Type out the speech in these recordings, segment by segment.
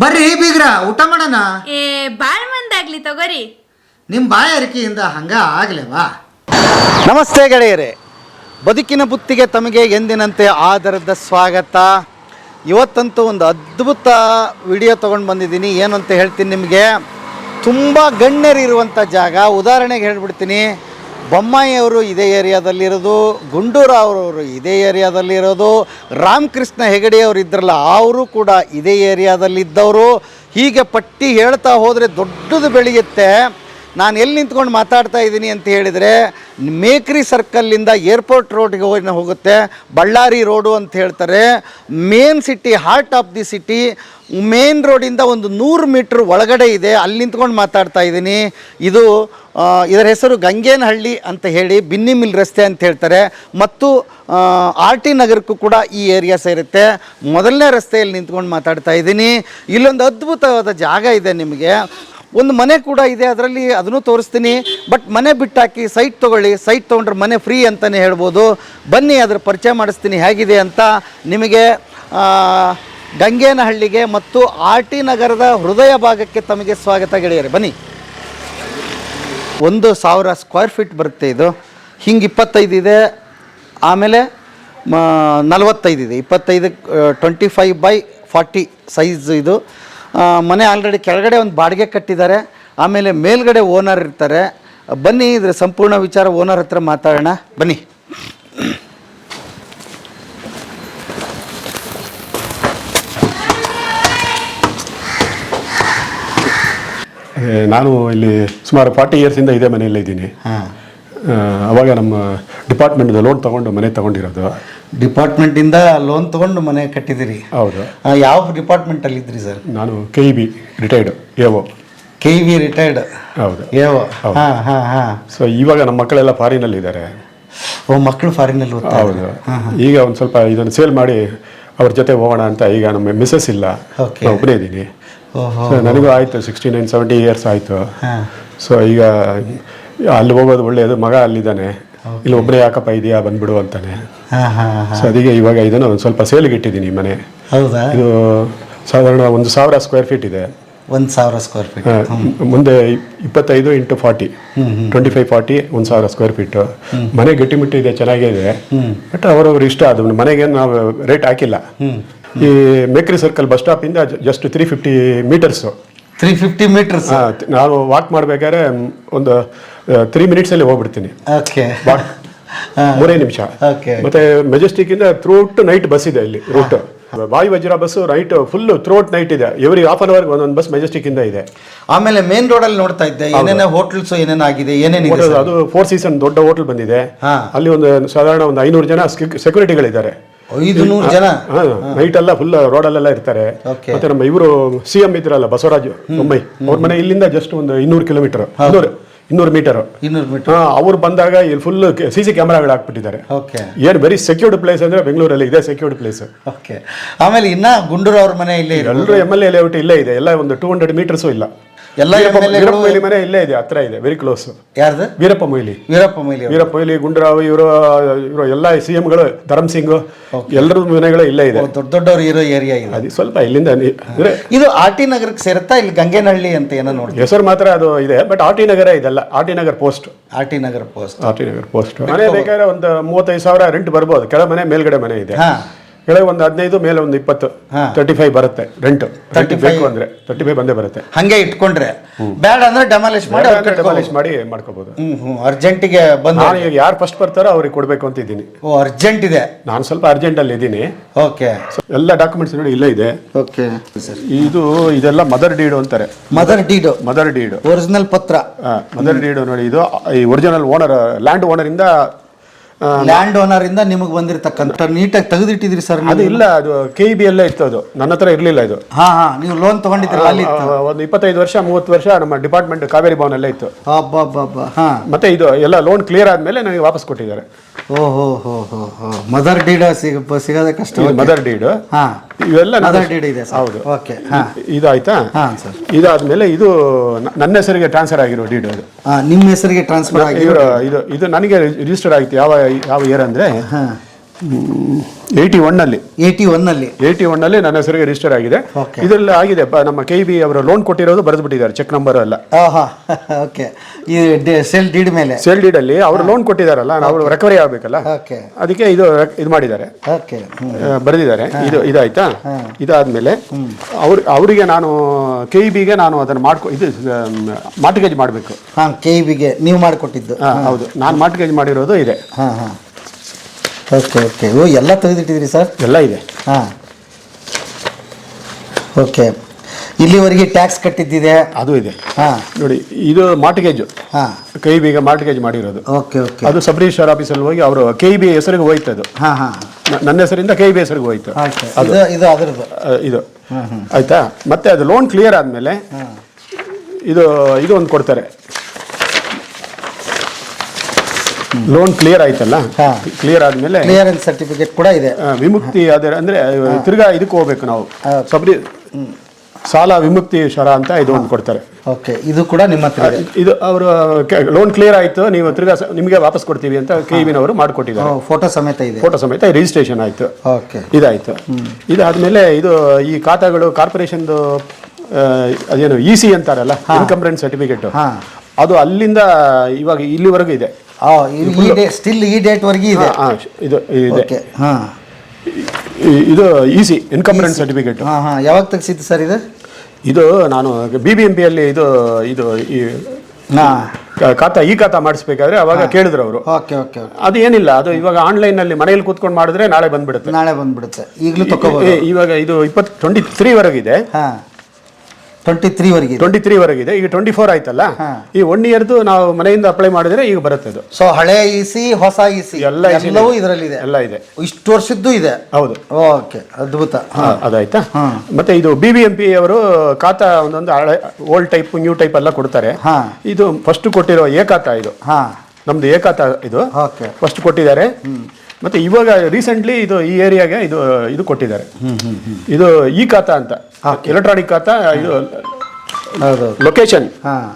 ಬರ್ರಿ ಬೀಗ್ರ ಊಟ ಮಾಡೋಣ. ಏ ಬಾಳ್ ಮಂದಾಗ್ಲಿ ತಗೋರಿ. ನಿಮ್ಮ ಬಾಯ ಅರಿಕೆಯಿಂದ ಹಂಗ ಆಗ್ಲೇವಾ? ನಮಸ್ತೆ ಗೆಳೆಯರೇ. ಬದುಕಿನ ಬುತ್ತಿಗೆ ತಮಗೆ ಎಂದಿನಂತೆ ಆಧಾರದ ಸ್ವಾಗತ. ಇವತ್ತಂತೂ ಒಂದು ಅದ್ಭುತ ವಿಡಿಯೋ ತೊಗೊಂಡು ಬಂದಿದ್ದೀನಿ. ಏನು ಅಂತ ಹೇಳ್ತೀನಿ ನಿಮಗೆ? ತುಂಬ ಗಣ್ಯರಿರುವಂಥ ಜಾಗ. ಉದಾಹರಣೆಗೆ ಹೇಳ್ಬಿಡ್ತೀನಿ. ಬೊಮ್ಮಾಯಿಯವರು ಇದೇ ಏರಿಯಾದಲ್ಲಿರೋದು, ಗುಂಡೂರಾವ್ರವರು ಇದೇ ಏರಿಯಾದಲ್ಲಿರೋದು, ರಾಮಕೃಷ್ಣ ಹೆಗಡೆ ಅವರು ಇದ್ರಲ್ಲ, ಅವರು ಕೂಡ ಇದೇ ಏರಿಯಾದಲ್ಲಿದ್ದವರು. ಹೀಗೆ ಪಟ್ಟಿ ಹೇಳ್ತಾ ಹೋದರೆ ದೊಡ್ಡದು ಬೆಳೆಯುತ್ತೆ. ನಾನು ಎಲ್ಲಿ ನಿಂತ್ಕೊಂಡು ಮಾತಾಡ್ತಾ ಇದ್ದೀನಿ ಅಂತ ಹೇಳಿದರೆ, ಮೇಕ್ರಿ ಸರ್ಕಲ್ಲಿಂದ ಏರ್ಪೋರ್ಟ್ ರೋಡ್ಗೆ ಹೋಗಿ ಹೋಗುತ್ತೆ, ಬಳ್ಳಾರಿ ರೋಡು ಅಂತ ಹೇಳ್ತಾರೆ. Main city, heart of the city, main ರೋಡಿಂದ ಒಂದು ನೂರು ಮೀಟ್ರ್ ಒಳಗಡೆ ಇದೆ, ಅಲ್ಲಿ ನಿಂತ್ಕೊಂಡು ಮಾತಾಡ್ತಾ ಇದ್ದೀನಿ. ಇದು ಇದರ ಹೆಸರು ಗಂಗೇನಹಳ್ಳಿ ಅಂತ ಹೇಳಿ ಬಿನ್ನಿ ಮಿಲ್ ರಸ್ತೆ ಅಂತ ಹೇಳ್ತಾರೆ. ಮತ್ತು ಆರ್ ಟಿ ನಗರಕ್ಕೂ ಕೂಡ ಈ ಏರಿಯಾ ಸೇರುತ್ತೆ. ಮೊದಲನೇ ರಸ್ತೆಯಲ್ಲಿ ನಿಂತ್ಕೊಂಡು ಮಾತಾಡ್ತಾ ಇದ್ದೀನಿ. ಇಲ್ಲೊಂದು ಅದ್ಭುತವಾದ ಜಾಗ ಇದೆ ನಿಮಗೆ. ಒಂದು ಮನೆ ಕೂಡ ಇದೆ, ಅದರಲ್ಲಿ ಅದನ್ನು ತೋರಿಸ್ತೀನಿ. ಬಟ್ ಮನೆ ಬಿಟ್ಟಾಕಿ ಸೈಟ್ ತೊಗೊಳ್ಳಿ, ಸೈಟ್ ತೊಗೊಂಡ್ರೆ ಮನೆ ಫ್ರೀ ಅಂತಲೇ ಹೇಳ್ಬೋದು. ಬನ್ನಿ, ಅದರ ಪರಿಚಯ ಮಾಡಿಸ್ತೀನಿ ಹೇಗಿದೆ ಅಂತ ನಿಮಗೆ ಗಂಗೇನಹಳ್ಳಿಗೆ ಮತ್ತು ಆರ್ ಟಿ ನಗರದ ಹೃದಯ ಭಾಗಕ್ಕೆ ತಮಗೆ ಸ್ವಾಗತ ಗೆಳೆಯರೆ, ಬನ್ನಿ. ಒಂದು ಸಾವಿರ ಸ್ಕ್ವೇರ್ ಫೀಟ್ ಬರುತ್ತೆ ಇದು. ಹಿಂಗೆ ಇಪ್ಪತ್ತೈದು ಇದೆ, ಆಮೇಲೆ ನಲವತ್ತೈದು ಇದೆ. ಇಪ್ಪತ್ತೈದು twenty five by forty size ಇದು. ಮನೆ ಆಲ್ರೆಡಿ ಕೆಳಗಡೆ ಒಂದು ಬಾಡಿಗೆ ಕಟ್ಟಿದ್ದಾರೆ ಆಮೇಲೆ ಮೇಲ್ಗಡೆ ಓನರ್ ಇರ್ತಾರೆ. ಬನ್ನಿ ಇದ್ರ ಸಂಪೂರ್ಣ ವಿಚಾರ ಓನರ್ ಹತ್ರ ಮಾತಾಡೋಣ. ಬನ್ನಿ. ನಾನು ಇಲ್ಲಿ ಸುಮಾರು ಫಾರ್ಟಿ ಇಯರ್ಸಿಂದ ಇದೇ ಮನೆಯಲ್ಲೇ ಇದ್ದೀನಿ. ಹಾಂ. ಅವಾಗ ನಮ್ಮ ಡಿಪಾರ್ಟ್ಮೆಂಟ್ ಲೋನ್ ತಗೊಂಡು ಮನೆ ತಗೊಂಡಿರೋದು. ಡಿಪಾರ್ಟ್ಮೆಂಟಿಂದ ಲೋನ್ ತಗೊಂಡು ಮನೆ ಕಟ್ಟಿದಿರಿ ಹೌದು. ಯಾವ ಡಿಪಾರ್ಟ್ಮೆಂಟಲ್ಲಿ ಇದ್ರಿ ಸರ್? ನಾನು K B retired O K V retired ಹೌದು. ಏವೋ ಹಾಂ ಹಾಂ ಹಾಂ. ಸೊ ಇವಾಗ ನಮ್ಮ ಮಕ್ಕಳೆಲ್ಲ ಫಾರಿನಲ್ಲಿ ಇದ್ದಾರೆ. ಓ ಮಕ್ಕಳು ಫಾರಿನಲ್ಲಿ ಅಲ್ಲಿ ಹೌದು. ಈಗ ಒಂದು ಸ್ವಲ್ಪ ಇದನ್ನು ಸೇಲ್ ಮಾಡಿ ಅವ್ರ ಜೊತೆ ಹೋಗೋಣ ಅಂತ ಈಗ ನಮ್ಮ ಮಿಸ್ಸಸ್ ಇಲ್ಲ. ಒಬ್ಬನೇ ಇದ್ದೀನಿ. ನನಗೂ ಆಯಿತು ಸಿಕ್ಸ್ಟಿ ನೈನ್ ಸೆವೆಂಟಿ ಇಯರ್ಸ್ ಆಯಿತು ಸೊ ಈಗ ಅಲ್ಲಿ ಹೋಗೋದು ಒಳ್ಳೆಯದು ಮಗ ಅಲ್ಲಿದ್ದಾನೆ. ಇಲ್ಲಿ ಒಬ್ಬನೇ ಯಾಕಪ್ಪ ಇದೆಯಾ ಬಂದ್ಬಿಡು ಅಂತಾನೆ. ಸೊ ಅದಕ್ಕೆ ಇವಾಗ ಇದನ್ನು ಒಂದು ಸ್ವಲ್ಪ ಸೇಲ್ಗೆ ಇಟ್ಟಿದ್ದೀನಿ ಮನೆ. ಹೌದಾ? ಇದು ಸಾಧಾರಣ ಒಂದು ಸಾವಿರ ಸ್ಕ್ವೇರ್ ಫೀಟ್ ಇದೆ. ಒಂದು ಸಾವಿರ ಸ್ಕ್ವೇರ್ ಫೀಟ್ ಮುಂದೆ ಇಪ್- ಇಪ್ಪತ್ತೈದು into forty. Twenty five forty ಒಂದು ಸಾವಿರ ಸ್ಕ್ವೇರ್ ಫೀಟು ಮನೆ ಗಟ್ಟಿಮುಟ್ಟಿ ಇದೆ ಚೆನ್ನಾಗೇ ಇದೆ. ಬಟ್ ಅವರವ್ರ ಇಷ್ಟ ಅದು. ಮನೆಗೆ ನಾವು ರೇಟ್ ಹಾಕಿಲ್ಲ. ಈ Mekhri circle bus ಸ್ಟಾಪಿಂದ just three fifty metres three fifty metres ನಾನು ವಾಕ್ ಮಾಡಬೇಕಾದ್ರೆ ಒಂದು ತ್ರೀ ಮಿನಿಟ್ಸಲ್ಲಿ ಹೋಗ್ಬಿಡ್ತೀನಿ. ಓಕೆ ಮೂರೇ ನಿಮಿಷ. ಮತ್ತೆ ಮೆಜೆಸ್ಟಿಕ್ ಇಂದ ಥ್ರೂಟ್ ನೈಟ್ ಬಸ್ ಇದೆ ಇಲ್ಲಿ route Vayu Vajra bus night full throat night ಇದೆ. ಎವ್ರಿ ಹಾಫ್ ಅನ್ ಅವರ್ ಒಂದೊಂದು ಬಸ್ ಮೆಜೆಸ್ಟಿಕ್ ಇಂದ ಇದೆ. ಆಮೇಲೆ ಮೇನ್ ರೋಡ್ ಅಲ್ಲಿ ನೋಡ್ತಾ ಇದ್ದೆ ಏನೇನೋ ಹೋಟೆಲ್ಸ್ ಏನೇನಾಗಿದೆ ಆಗಿದೆ ಏನೇನಿದೆ ಅದು ಫೋರ್ ಸೀಸನ್ ದೊಡ್ಡ ಹೋಟೆಲ್ ಬಂದಿದೆ. ಅಲ್ಲಿ ಒಂದು ಸಾಧಾರಣ ಒಂದು ಐನೂರು ಜನ ಸೆಕ್ಯೂರಿಟಿಗಳಿದ್ದಾರೆ ಐದು ನೂರು ಜನ? ನೈಟ್ ಎಲ್ಲ ಫುಲ್ ರೋಡ್ ಅಲ್ಲೆಲ್ಲ ಇರ್ತಾರೆ. ಮತ್ತೆ ನಮ್ಮ ಇವರು ಸಿ ಎಂ ಇದ್ರಲ್ಲ ಬಸವರಾಜು ಮುಂಬೈ ಅವ್ರ ಮನೆ ಇಲ್ಲಿಂದ ಜಸ್ಟ್ ಒಂದು ಇನ್ನೂರು ಕಿಲೋಮೀಟರ್ ಇನ್ನೂರು ಮೀಟರ್. ಇನ್ನೂರು ಮೀಟರ್. ಅವ್ರು ಬಂದಾಗ ಇಲ್ಲಿ ಫುಲ್ ಸಿ ಸಿ ಕ್ಯಾಮ್ರಾಗಳು ಹಾಕ್ಬಿಟ್ಟಿದ್ದಾರೆ. ಓಕೆ. ಏನು ವೆರಿ ಸೆಕ್ಯೂರ್ಡ್ ಪ್ಲೇಸ್ ಅಂದ್ರೆ ಬೆಂಗಳೂರಲ್ಲಿ ಇದೆ ಸೆಕ್ಯೂರ್ಡ್ ಪ್ಲೇಸ್ ಓಕೆ. ಆಮೇಲೆ ಇನ್ನ ಗುಂಡೂರು ಅವ್ರ ಮನೆ ಇಲ್ಲೇ ಎಲ್ಲರೂ ಎಂ ಎಲ್ ಎ ಲೇಔಟ್ ಇಲ್ಲೇ ಇದೆ ಎಲ್ಲ ಒಂದು ಟೂ ಹಂಡ್ರೆಡ್ ಮೀಟರ್ಸು ಇಲ್ಲ. ಎಲ್ಲ ವೀರಪ್ಪ ಮೊಯ್ಲಿ ಮನೆ ಇಲ್ಲೇ ಇದೆ ಹತ್ರ ಇದೆ ವೆರಿ ಕ್ಲೋಸ್ ಯಾರ್ದು? ವೀರಪ್ಪ ಮೊಯ್ಲಿ. ವೀರಪ್ಪ ಮೊಯ್ಲಿ. ವೀರಪ್ಪ ಮೊಯ್ಲಿ ಗುಂಡೂರಾವ್ ಇವರು ಇವರು ಎಲ್ಲ ಸಿ ಎಂಗಳು ಧರಮ್ ಸಿಂಗ್ ಎಲ್ಲರ ಮನೆಗಳು ಇಲ್ಲೇ ಇದೆ. ದೊಡ್ಡ ದೊಡ್ಡವರು ಇರೋ ಏರಿಯಾ ಇದು. ಅದು ಸ್ವಲ್ಪ ಇಲ್ಲಿಂದ ಅಂದ್ರೆ ಇದು ಆರ್ ಟಿ ನಗರಕ್ಕೆ ಸೇರುತ್ತಾ ಇಲ್ಲಿ ಗಂಗೆನಹಳ್ಳಿ ಅಂತ ಏನೋ ನೋಡಿ ಹೆಸರು ಮಾತ್ರ ಅದು ಇದೆ ಬಟ್ ಆರ್ ಟಿ ನಗರ ಇದೆಲ್ಲ R T Nagar post R T Nagara post R T Nagar post ಮನೆ ಬೇಕಾದ್ರೆ ಒಂದು ಮೂವತ್ತೈದು ಸಾವಿರ ರೆಂಟ್ ಬರ್ಬೋದು ಕೆಳ ಮನೆ ಮೇಲ್ಗಡೆ ಮನೆ ಇದೆ. ಕೆಳಗೆ ಒಂದು ಹದಿನೈದು ಮೇಲೆ ಒಂದು ಇಪ್ಪತ್ತು. ತರ್ಟಿ ಫೈವ್ ಬರುತ್ತೆ ರೆಂಟ್ ತರ್ಟಿ ಬೇಕು ಅಂದ್ರೆ ತರ್ಟಿ ಫೈವ್ ಬಂದೇ ಬರುತ್ತೆ. ಹಂಗೆ ಇಟ್ಕೊಂಡ್ರೆ. ಬೇಡ ಅಂದ್ರೆ ಡೆಮಾಲಿಶ್ ಮಾಡಿ ಡೆಮಾಲಿಷ್ ಮಾಡಿ ಮಾಡ್ಕೋಬಹುದು ಅರ್ಜೆಂಟಿಗೆ ಬಂದು ನಾನು ಈಗ ಯಾರು ಫಸ್ಟ್ ಬರ್ತಾರೋ ಅವ್ರಿಗೆ ಕೊಡ್ಬೇಕು ಅಂತ ಇದ್ದೀನಿ. ಓ ಅರ್ಜೆಂಟ್ ಇದೆ. ನಾನು ಸ್ವಲ್ಪ ಅರ್ಜೆಂಟ್ ಅಲ್ಲಿ ಇದ್ದೀನಿ. ಓಕೆ ಎಲ್ಲ ಡಾಕ್ಯುಮೆಂಟ್ಸ್ ನೋಡಿ ಇಲ್ಲೇ ಇದೆ. ಓಕೆ ಇದು ಇದೆಲ್ಲ ಮದರ್ ಡೀಡು ಅಂತಾರೆ. Mother deed mother deed original ಪತ್ರ. ಮದರ್ ಡೀಡು ನೋಡಿ ಇದು ಈ ಒರಿಜಿನಲ್ ಓನರ್ ಲ್ಯಾಂಡ್ ಓನರ್ ಇಂದ ಲ್ಯಾಂಡ್ ಓನರ್ ಇಂದ ನಿಮಗೆ ಬಂದಿರತಕ್ಕಂಥ ನೀಟಾಗಿ ತೆಗೆದಿಟ್ಟಿದ್ರಿ ಸರ್ ಅದು ಇಲ್ಲ ಅದು ಕೆ ಬಿ ಎಲ್ಲ ಇತ್ತು ಅದು. ನನ್ನ ಹತ್ರ ಇರಲಿಲ್ಲ ಇದು. ಹಾ ಹಾ ನೀವು ಲೋನ್ ತಗೊಂಡಿದ್ರಿ ಅಲ್ಲಿ ಇತ್ತು. ಆ, ಒಂದು ಇಪ್ಪತ್ತೈದು ವರ್ಷ ಮೂವತ್ತು ವರ್ಷ ನಮ್ಮ ಡಿಪಾರ್ಟ್ಮೆಂಟ್ ಕಾವೇರಿ ಭವನಲ್ಲೇ ಇತ್ತು. ಅಬ್ಬಬ್ಬಬ್ಬ ಹಾ. ಮತ್ತೆ ಇದು ಎಲ್ಲ ಲೋನ್ ಕ್ಲಿಯರ್ ಆದ್ಮೇಲೆ ನನಗೆ ವಾಪಸ್ ಕೊಟ್ಟಿದ್ದಾರೆ. ಓ ಹೋ ಹೋ ಹೋ ಹೋ. ಮದರ್ ಡೀಡ್ ಸಿಗ ಸಿಗೋದೇ ಕಷ್ಟ. ಮದರ್ ಡೀಡ್ ಹಾ. ಇವೆಲ್ಲ ಮದರ್ ಡೀಡ್ ಇದೆ ಸರ್ ಹೌದು. ಓಕೆ ಹಾ. ಇದಾಯ್ತಾ? ಹಾ ಸರ್ ಇದಾದ್ಮೇಲೆ ಇದು ನನ್ನ ಹೆಸರಿಗೆ ಟ್ರಾನ್ಸ್ಫರ್ ಆಗಿರೋ ಡೀಡ್ ಅದು. ನಿಮ್ಮ ಹೆಸರಿಗೆ ಟ್ರಾನ್ಸ್ಫರ್ ಆಗಿ ಇದು ಇದು ನನಗೆ ರಿಜಿಸ್ಟರ್ ಆಗಿತ್ತು ಯಾವ ಯಾವ ಇಯರ್ ಅಂದ್ರೆ ಹಾ. ಏಯ್ಟಿ ಒನ್ನಲ್ಲಿ ಏಯ್ಟಿ ಒನ್ನಲ್ಲಿ ಏಯ್ಟಿ ಒನ್ನಲ್ಲಿ ನನ್ನ ಹೆಸರಿಗೆ ರಿಜಿಸ್ಟರ್ ಆಗಿದೆ. ಇದರಲ್ಲಿ ಆಗಿದೆ ನಮ್ಮ ಕೆ ಬಿ ಅವರು ಲೋನ್ ಕೊಟ್ಟಿರೋದು ಬರೆದ್ಬಿಟ್ಟಿದ್ದಾರೆ ಚೆಕ್ ನಂಬರ್ ಅಲ್ಲ ಓಕೆ ಈ ಸೆಲ್ ಡೀಡ್ ಮೇಲೆ. ಸೆಲ್ ಡೀಡ್ ಅಲ್ಲಿ ಅವರು ಲೋನ್ ಕೊಟ್ಟಿದ್ದಾರಲ್ಲ ನಾವು ರಿಕವರಿ ಆಗಬೇಕಲ್ಲ? ಓಕೆ ಅದಕ್ಕೆ ಇದು ಇದು ಮಾಡಿದ್ದಾರೆ. ಬರೆದಿದ್ದಾರೆ. ಇದು ಇದಾಯ್ತಾ? ಇದಾದ್ಮೇಲೆ ಅವ್ರ ಅವರಿಗೆ ನಾನು ಕೆ ಬಿಗೆ ನಾನು ಅದನ್ನು ಮಾಡ್ಕೊ ಇದು ಮಾರ್ಟಿಗೇಜ್ ಮಾಡಬೇಕು. ಹಾಂ ಕೆ ಬಿಗೆ ನೀವು ಮಾಡಿಕೊಟ್ಟಿದ್ದು. ಹೌದು. ನಾನು ಮಾರ್ಟಿಗೇಜ್ ಮಾಡಿರೋದು ಇದೆ. ಹಾಂ ಹಾಂ. Okay okay. ಓ ಎಲ್ಲ ತೆಗೆದಿಟ್ಟಿದ್ರಿ ಸರ್? ಎಲ್ಲ ಇದೆ. ಹಾಂ. ಓಕೆ. ಇಲ್ಲಿವರೆಗೆ ಟ್ಯಾಕ್ಸ್ ಕಟ್ಟಿದ್ದಿದೆ. ಅದು ಇದೆ. ಹಾಂ. ನೋಡಿ ಇದು ಮಾರ್ಟಿಗೇಜ್. ಹಾಂ. ಕೈ ಬಿಗೆ ಮಾರ್ಟಿಗೇಜ್ ಮಾಡಿರೋದು. Okay okay. ಅದು ಸಬ್ ರಿಜಿಸ್ಟರ್ ಆಫೀಸಲ್ಲಿ ಹೋಗಿ ಅವರು ಕೆ ಬಿ ಹೆಸರಿಗೆ ಹೋಯ್ತು ಅದು ಹಾಂ ಹಾಂ. ನ- ನನ್ನ ಹೆಸರಿಂದ ಕೆ ಬಿ ಹೆಸರಿಗೆ ಹೋಯ್ತು. ಅದು. ಇದು ಇದು ಅದರದ್ದು. ಆ, ಇದು. ಆಯ್ತಾ? ಮತ್ತೆ ಅದು ಲೋನ್ ಕ್ಲಿಯರ್ ಆದಮೇಲೆ ಇದು ಇದು ಒಂದು ಕೊಡ್ತಾರೆ. ಲೋನ್ ಕ್ಲಿಯರ್ ಆಯ್ತಲ್ಲ. ಕ್ಲಿಯರ್ ಆದ್ಮೇಲೆ ಕ್ಲಿಯರೆನ್ಸ್ ಸರ್ಟಿಫಿಕೇಟ್ ಕೂಡ ಇದೆ. ವಿಮುಕ್ತಿ ಅದರ ಅಂದ್ರೆ ತಿರ್ಗಾ ಇದಕ್ಕೆ ಹೋಗ್ಬೇಕು ನಾವು. ಸಬ್ರಿ ಸಾಲ ವಿಮುಕ್ತಿ ಶರ ಅಂತ ಇದು ಒಂದು ಕೊಡ್ತಾರೆ. ಓಕೆ ಇದು ಕೂಡ ನಿಮ್ಮ ಹತ್ರ ಇದೆ. ಅವರು ಲೋನ್ ಕ್ಲಿಯರ್ ಆಯ್ತು ನೀವು ತಿರ್ಗಾ ನಿಮಗೆ ವಾಪಸ್ ಕೊಡ್ತೀವಿ ಅಂತ ಕೆ ಅವರು ಮಾಡಿಕೊಟ್ಟಿದ್ದಾರೆ. ಫೋಟೋ ಸಮೇತ ಇದೆ. ಫೋಟೋ ಸಮೇತ ರಿಜಿಸ್ಟ್ರೇಷನ್ ಆಯ್ತು. ಓಕೆ. ಇದಾಯ್ತು. ಇದಾದ್ಮೇಲೆ ಇದು ಈ ಖಾತಾಗಳು ಕಾರ್ಪೊರೇಷನ್ದು ಅದೇನು ಇ ಸಿ ಅಂತಾರಲ್ಲ ಇನ್ಕಮ್ ರೆಂಟ್ ಸರ್ಟಿಫಿಕೇಟ್ ಹಾ. ಅದು ಅಲ್ಲಿಂದ ಇವಾಗ ಇಲ್ಲಿವರೆಗೂ ಇದು. ಈ ಡೇ ಸ್ಟಿಲ್ ಈ ಡೇಟ್ವರೆಗೆ ಇದೆ. ಹಾ, ಇದು ಇದೆ. ಓಕೆ ಹಾಂ. ಇದು E C income rent certificate ಹಾಂ ಹಾಂ. ಯಾವಾಗ ತೆಗ್ಸಿತ್ತು ಸರ್ ಇದು? ಇದು ನಾನು ಬಿ ಬಿ ಎಂ ಪಿಯಲ್ಲಿ ಇದು ಇದು ಈ ಖಾತಾ ಈ ಖಾತಾ ಮಾಡಿಸ್ಬೇಕಾದ್ರೆ ಅವಾಗ ಕೇಳಿದ್ರು ಅವರು. ಓಕೆ ಓಕೆ ಅದು ಏನಿಲ್ಲ ಅದು ಇವಾಗ ಆನ್ಲೈನ್ನಲ್ಲಿ ಮನೆಯಲ್ಲಿ ಕೂತ್ಕೊಂಡು ಮಾಡಿದ್ರೆ ನಾಳೆ ಬಂದ್ಬಿಡುತ್ತೆ. ನಾಳೆ ಬಂದ್ಬಿಡುತ್ತೆ. ಈಗಲೂ ತಗೋಬೋದು. ಈ- ಇವಾಗ ಇದು ಇಪ್ಪತ್ತು ಟ್ವೆಂಟಿ ತ್ರೀ ವರೆಗಿದೆ. ಹಾಂ. ಟ್ವೆಂಟಿ ತ್ರೀವರೆಗೆ ಇದೆ ಟ್ವೆಂಟಿ ತ್ರೀ ಇದೆ ಈಗ ಟ್ವೆಂಟಿ ಫೋರ್ ಆಯ್ತಲ್ಲ. ಈ ಒನ್ ಇಯರ್ದು ನಾವು ಮನೆಯಿಂದ ಅಪ್ಲೈ ಮಾಡಿದ್ರೆ ಈಗ ಬರುತ್ತೆ ಇದು ಸೊ ಹಳೆ ಇ ಸಿ ಹೊಸ ಇ ಸಿ ಎಲ್ಲ ಎಲ್ಲವೂ ಇದೆ. ಇದರಲ್ಲಿದೆ. ಎಲ್ಲ ಇದೆ. ಇಷ್ಟು ವರ್ಷದ್ದು ಇದೆ. ಹೌದು. ಓಕೆ ಅದ್ಭುತ. ಅದಾಯ್ತಾ? ಮತ್ತೆ ಇದು ಬಿ ಬಿ ಎಂ ಪಿ ಅವರು ಖಾತಾ ಒಂದೊಂದು ಹಳೆ ಓಲ್ಡ್ ಟೈಪ್ ನ್ಯೂ ಟೈಪ್ ಎಲ್ಲ ಕೊಡ್ತಾರೆ. ಇದು ಫಸ್ಟ್ ಕೊಟ್ಟಿರೋ ಏಕಾತ ಇದು. ಹಾಂ. ನಮ್ದು ಏಕಾತ ಇದು. ಓಕೆ. ಫಸ್ಟ್ ಕೊಟ್ಟಿದ್ದಾರೆ. ಮತ್ತೆ ಇವಾಗ ರೀಸೆಂಟ್ಲಿ ಇದು ಈ ಏರಿಯಾಗೆ ಇದು ಇದು ಕೊಟ್ಟಿದ್ದಾರೆ. ಇದು ಈ ಖಾತಾ ಅಂತ. ಎಲೆಕ್ಟ್ರಾನಿಕ್ ಆತ ಇದು ಹೌದು ಲೊಕೇಶನ್ ಹಾಂ.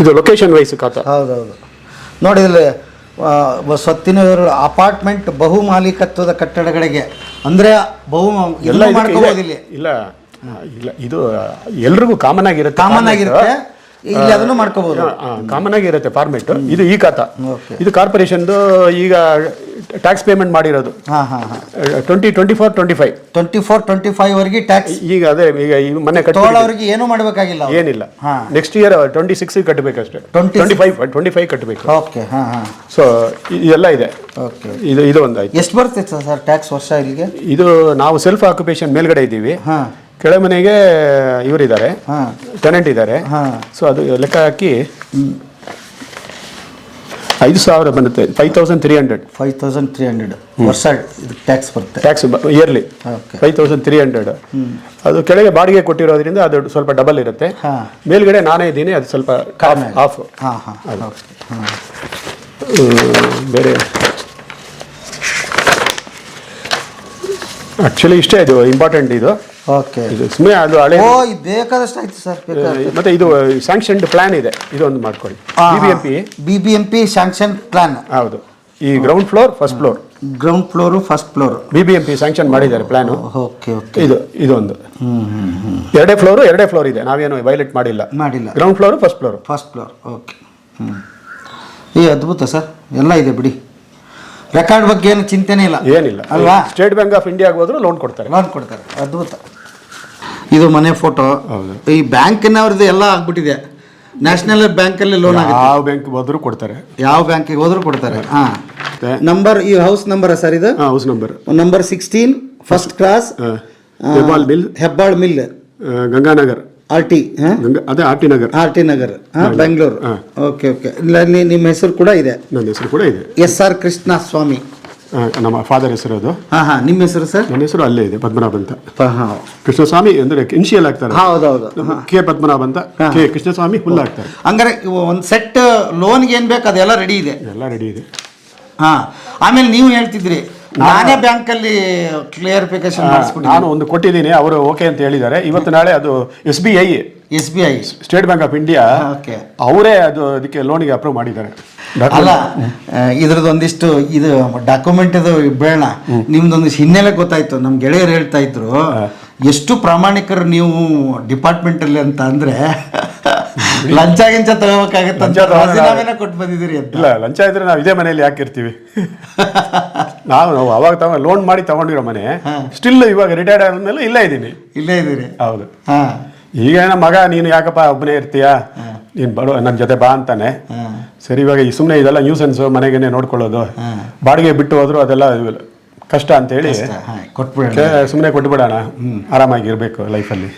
ಇದು ಲೊಕೇಶನ್ ವೈಸ್ ಖಾತ ಹೌದೌದು ನೋಡಿ ಇಲ್ಲಿ ಸ್ವತ್ತಿನ ಅಪಾರ್ಟ್ಮೆಂಟ್ ಬಹು ಮಾಲೀಕತ್ವದ ಕಟ್ಟಡಗಳಿಗೆ ಅಂದ್ರೆ ಬಹು ಎಲ್ಲ ಇದಕ್ಕೆ ಇಲ್ಲಿ. ಇಲ್ಲ ಇಲ್ಲ ಇದು ಎಲ್ರಿಗೂ ಕಾಮನ್ ಆಗಿರುತ್ತೆ ಕಾಮನ್ ಆಗಿರುತ್ತೆ. ಇಲ್ಲಿ ಅದನ್ನು ಮಾಡ್ಕೋಬಹುದು ಕಾಮನ್ ಆಗಿರುತ್ತೆ ಫಾರ್ಮೆಟ್ ಇದು ಈ ಖಾತ. ಇದು ಕಾರ್ಪೊರೇಷನ್ದು ಈಗ ಟ್ಯಾಕ್ಸ್ ಪೇಮೆಂಟ್ ಮಾಡಿರೋದು. ಹಾಂ ಹಾಂ ಹಾಂ. Twenty twenty four twenty five twenty four twenty five ವರೆಗೆ ಟ್ಯಾಕ್ಸ್ ಈಗ ಅದೇ ಈಗ ಈ ಮನೆ ಕಟ್ಟಿ ತಗೊಳ್ಳೋರಿಗೆ ಏನೂ ಮಾಡಬೇಕಾಗಿಲ್ಲ ಏನಿಲ್ಲ. ಹಾ. ನೆಕ್ಸ್ಟ್ ಇಯರ್ ಟ್ವೆಂಟಿ ಸಿಕ್ಸ್ ಕಟ್ಟಬೇಕಷ್ಟೇ 26 ಟ್ವೆಂಟಿ ಫೈವ್ ಟ್ವೆಂಟಿ ಫೈವ್ ಕಟ್ಟಬೇಕು ಓಕೆ ಹಾಂ. ಹಾಂ ಸೊ ಇದೆಲ್ಲ ಇದೆ. ಓಕೆ ಇದು ಇದು ಆಯ್ತು. ಎಷ್ಟು ಬರುತ್ತೆ ಸರ್ ಟ್ಯಾಕ್ಸ್ ವರ್ಷ ಇಲ್ಲಿಗೆ? ಇದು ನಾವು ಸೆಲ್ಫ್ ಆಕ್ಯುಪೇಷನ್ ಮೇಲ್ಗಡೆ ಇದ್ದೀವಿ. ಹಾಂ. ಕೆಳಮನೆಗೆ ಇವರಿದ್ದಾರೆ. ಹಾಂ. ಟೆನೆಂಟ್ ಇದ್ದಾರೆ. ಹಾಂ. ಸೊ ಅದು ಲೆಕ್ಕ ಹಾಕಿ ಐದು ಸಾವಿರ ಬರುತ್ತೆ five thousand three hundred five thousand three hundred ವರ್ಷ ಇದು ಟ್ಯಾಕ್ಸ್ ಬರುತ್ತೆ tax yearly okay five thousand three hundred ಅದು ಕೆಳಗೆ ಬಾಡಿಗೆ ಕೊಟ್ಟಿರೋದ್ರಿಂದ ಅದು ಸ್ವಲ್ಪ ಡಬಲ್ ಇರುತ್ತೆ. ಹಾ. ಮೇಲ್ಗಡೆ ನಾನೇ ಇದ್ದೀನಿ ಅದು ಸ್ವಲ್ಪ ಕಡಿಮೆ. ಆಫ್ ಹಾಂ ಹಾಂ ಓಕೆ ಹಾಂ. ಬೇರೆ ಆಕ್ಚುಲಿ ಇಷ್ಟೇ ಇದು ಇಂಪಾರ್ಟೆಂಟ್ ಇದು. ಓಕೆ ಇದು ಸುಮ್ಮನೆ ಅದು ಹಳೆ ಓ ಇದು ಬೇಕಾದಷ್ಟು ಆಯ್ತು ಸರ್ ಮತ್ತೆ ಇದು ಸ್ಯಾಂಕ್ಷನ್ಡ್ ಪ್ಲಾನ್ ಇದೆ. ಇದೊಂದು ಮಾಡ್ಕೊಳ್ಳಿ. B B M P B B M P sanction plan ಹೌದು. ಈ ground floor first floor ground floor first floor B B M P sanction ಮಾಡಿದ್ದಾರೆ ಪ್ಲಾನು ಓಕೆ ಓಕೆ ಇದು ಇದೊಂದು. ಎರಡೇ ಫ್ಲೋರು ಎರಡೇ ಫ್ಲೋರ್ ಇದೆ. ನಾವೇನು ವೈಲೇಟ್ ಮಾಡಿಲ್ಲ. ಮಾಡಿಲ್ಲ. Ground floor first floor first floor okay ಹ್ಞೂ ಈ ಅದ್ಭುತ ಸರ್. ಎಲ್ಲ ಇದೆ ಬಿಡಿ. ರೆಕಾರ್ಡ್ ಬಗ್ಗೆ ಏನು ಚಿಂತೆನೇ ಇಲ್ಲ. ಏನಿಲ್ಲ. ಅಲ್ವಾ? ಸ್ಟೇಟ್ ಬ್ಯಾಂಕ್ ಆಫ್ ಇಂಡಿಯಾಗೆ ಹೋದ್ರು ಲೋನ್ ಕೊಡ್ತಾರೆ. ಲೋನ್ ಕೊಡ್ತಾರೆ. ಅದ್ಭುತ. ಇದು ಮನೆ ಫೋಟೋ. ಈ ಬ್ಯಾಂಕಿನವ್ರದ್ದು ಎಲ್ಲ ಆಗ್ಬಿಟ್ಟಿದೆ. ನ್ಯಾಷನಲ್ ಬ್ಯಾಂಕಲ್ಲಿ ಲೋನ್ ಆಗುತ್ತೆ. ಯಾವ ಬ್ಯಾಂಕ್ ಹೋದ್ರು ಕೊಡ್ತಾರೆ. ಯಾವ ಬ್ಯಾಂಕಿಗೆ ಹೋದ್ರು ಕೊಡ್ತಾರೆ. ಹಾಂ. ನಂಬರ್ ಈ ಹೌಸ್ ನಂಬರ್ ಸರ್ ಇದು? House number number sixteen first class Hebbal mill Hebbal mill Ganganagar. R T ಅದೇ R T Nagar R T Nagar Bengaluru. Okay okay. ಇಲ್ಲಿ ನಿಮ್ಮ ಹೆಸರು ಕೂಡ ಇದೆ. ನನ್ನ ಹೆಸರು ಕೂಡ ಇದೆ. ಎಸ್ ಆರ್ ಕೃಷ್ಣ ಸ್ವಾಮಿ ನಮ್ಮ ಫಾದರ್ ಹೆಸರು ಅದು. ಹಾಂ ಹಾಂ. ನಿಮ್ಮ ಹೆಸರು ಸರ್? ನನ್ನ ಹೆಸರು ಅಲ್ಲೇ ಇದೆ ಪದ್ಮನಾಭ ಅಂತ. ಹಾಂ. ಕೃಷ್ಣಸ್ವಾಮಿ ಅಂದ್ರೆ ಇನ್ಶಿಯಲ್ ಆಗ್ತಾರೆ. ಹೌದು ಕೆ ಪದ್ಮನಾಭ ಅಂತ. ಕೆ ಕೃಷ್ಣಸ್ವಾಮಿ ಫುಲ್ ಆಗ್ತಾರೆ ಹಂಗಾರೆ ಒಂದು ಸೆಟ್ ಲೋನ್ಗೆ ಏನು ಬೇಕು ಅದೆಲ್ಲ ರೆಡಿ ಇದೆ. ಎಲ್ಲ ರೆಡಿ ಇದೆ. ಹಾಂ. ಆಮೇಲೆ ನೀವು ಹೇಳ್ತಿದ್ರಿ ನಾನೇ ಬ್ಯಾಂಕ್ ಅಲ್ಲಿ ಕ್ಲಿಯರಿಫಿಕೇಶನ್ ಮಾಡಿಸ್ಬಿಟ್ಟು ನಾನು ಒಂದು ಕೊಟ್ಟಿದ್ದೀನಿ ಅವರು ಓಕೆ ಅಂತ ಹೇಳಿದ್ದಾರೆ. ಇವತ್ತು ನಾಳೆ ಅದು S B I S B I State Bank of India okay ಅವರೇ ಅದು ಅದಕ್ಕೆ ಲೋನಿಗೆ ಅಪ್ರೂವ್ ಮಾಡಿದ್ದಾರೆ. ಅಲ್ಲ ಇದ್ರದ್ದು ಒಂದಿಷ್ಟು ಇದು ಡಾಕ್ಯುಮೆಂಟ್ ಇದು ಬೇಡ. ನಿಮ್ದೊಂದಿಷ್ಟು ಹಿನ್ನೆಲೆ ಗೊತ್ತಾಯ್ತು. ನಮ್ ಗೆಳೆಯರು ಹೇಳ್ತಾ ಇದ್ರು ಎಷ್ಟು ಪ್ರಾಮಾಣಿಕರು ನೀವು ಡಿಪಾರ್ಟ್ಮೆಂಟ್ ಅಲ್ಲಿ ಅಂತ ಅಂದ್ರೆ ಲಂಚ ಗಿಂಚ ತಗೋಬೇಕಾಗತ್ತೆ ಲಂಚ ತಗೊಂಡು ರಾಜೀನಾಮೆನ ಕೊಟ್ಟು ಬಂದಿದ್ದೀರಿ ಅಂತ. ಇಲ್ಲ ಲಂಚ ಇದ್ರೆ ನಾವು ಇದೇ ಮನೆಯಲ್ಲಿ ಯಾಕೆ ಇರ್ತೀವಿ? ನಾವು ನಾವು ಅವಾಗ ತಗೊಂಡು ಲೋನ್ ಮಾಡಿ ತಗೊಂಡಿರೋ ಮನೆ ಸ್ಟಿಲ್ ಇವಾಗ ರಿಟೈರ್ಡ್ ಆದ್ಮೇಲೆ ಇಲ್ಲೇ ಇದ್ದೀನಿ. ಇಲ್ಲೇ ಇದ್ದೀನಿ ಹೌದು. ಹಾ. ಈಗ ನಮ್ಮ ಮಗ ನೀನು ಯಾಕಪ್ಪ ಒಬ್ಬನೇ ಇರ್ತೀಯ? ನೀನು ಬಡ ನನ್ನ ಜೊತೆ ಬಾ ಅಂತಾನೆ. ಸರಿ ಇವಾಗ ಈ ಸುಮ್ಮನೆ ಇದೆಲ್ಲ ನ್ಯೂಸೆನ್ಸು ಮನೆಗೇನೆ ನೋಡ್ಕೊಳ್ಳೋದು. ಬಾಡಿಗೆ ಬಿಟ್ಟು ಹೋದ್ರು ಅದೆಲ್ಲ ಕಷ್ಟ ಅಂತ ಹೇಳಿ ಕೊಟ್ಬಿಡೋಣ. ಸುಮ್ಮನೆ ಕೊಟ್ಬಿಡೋಣ. ಆರಾಮಾಗಿ ಇರಬೇಕು ಲೈಫಲ್ಲಿ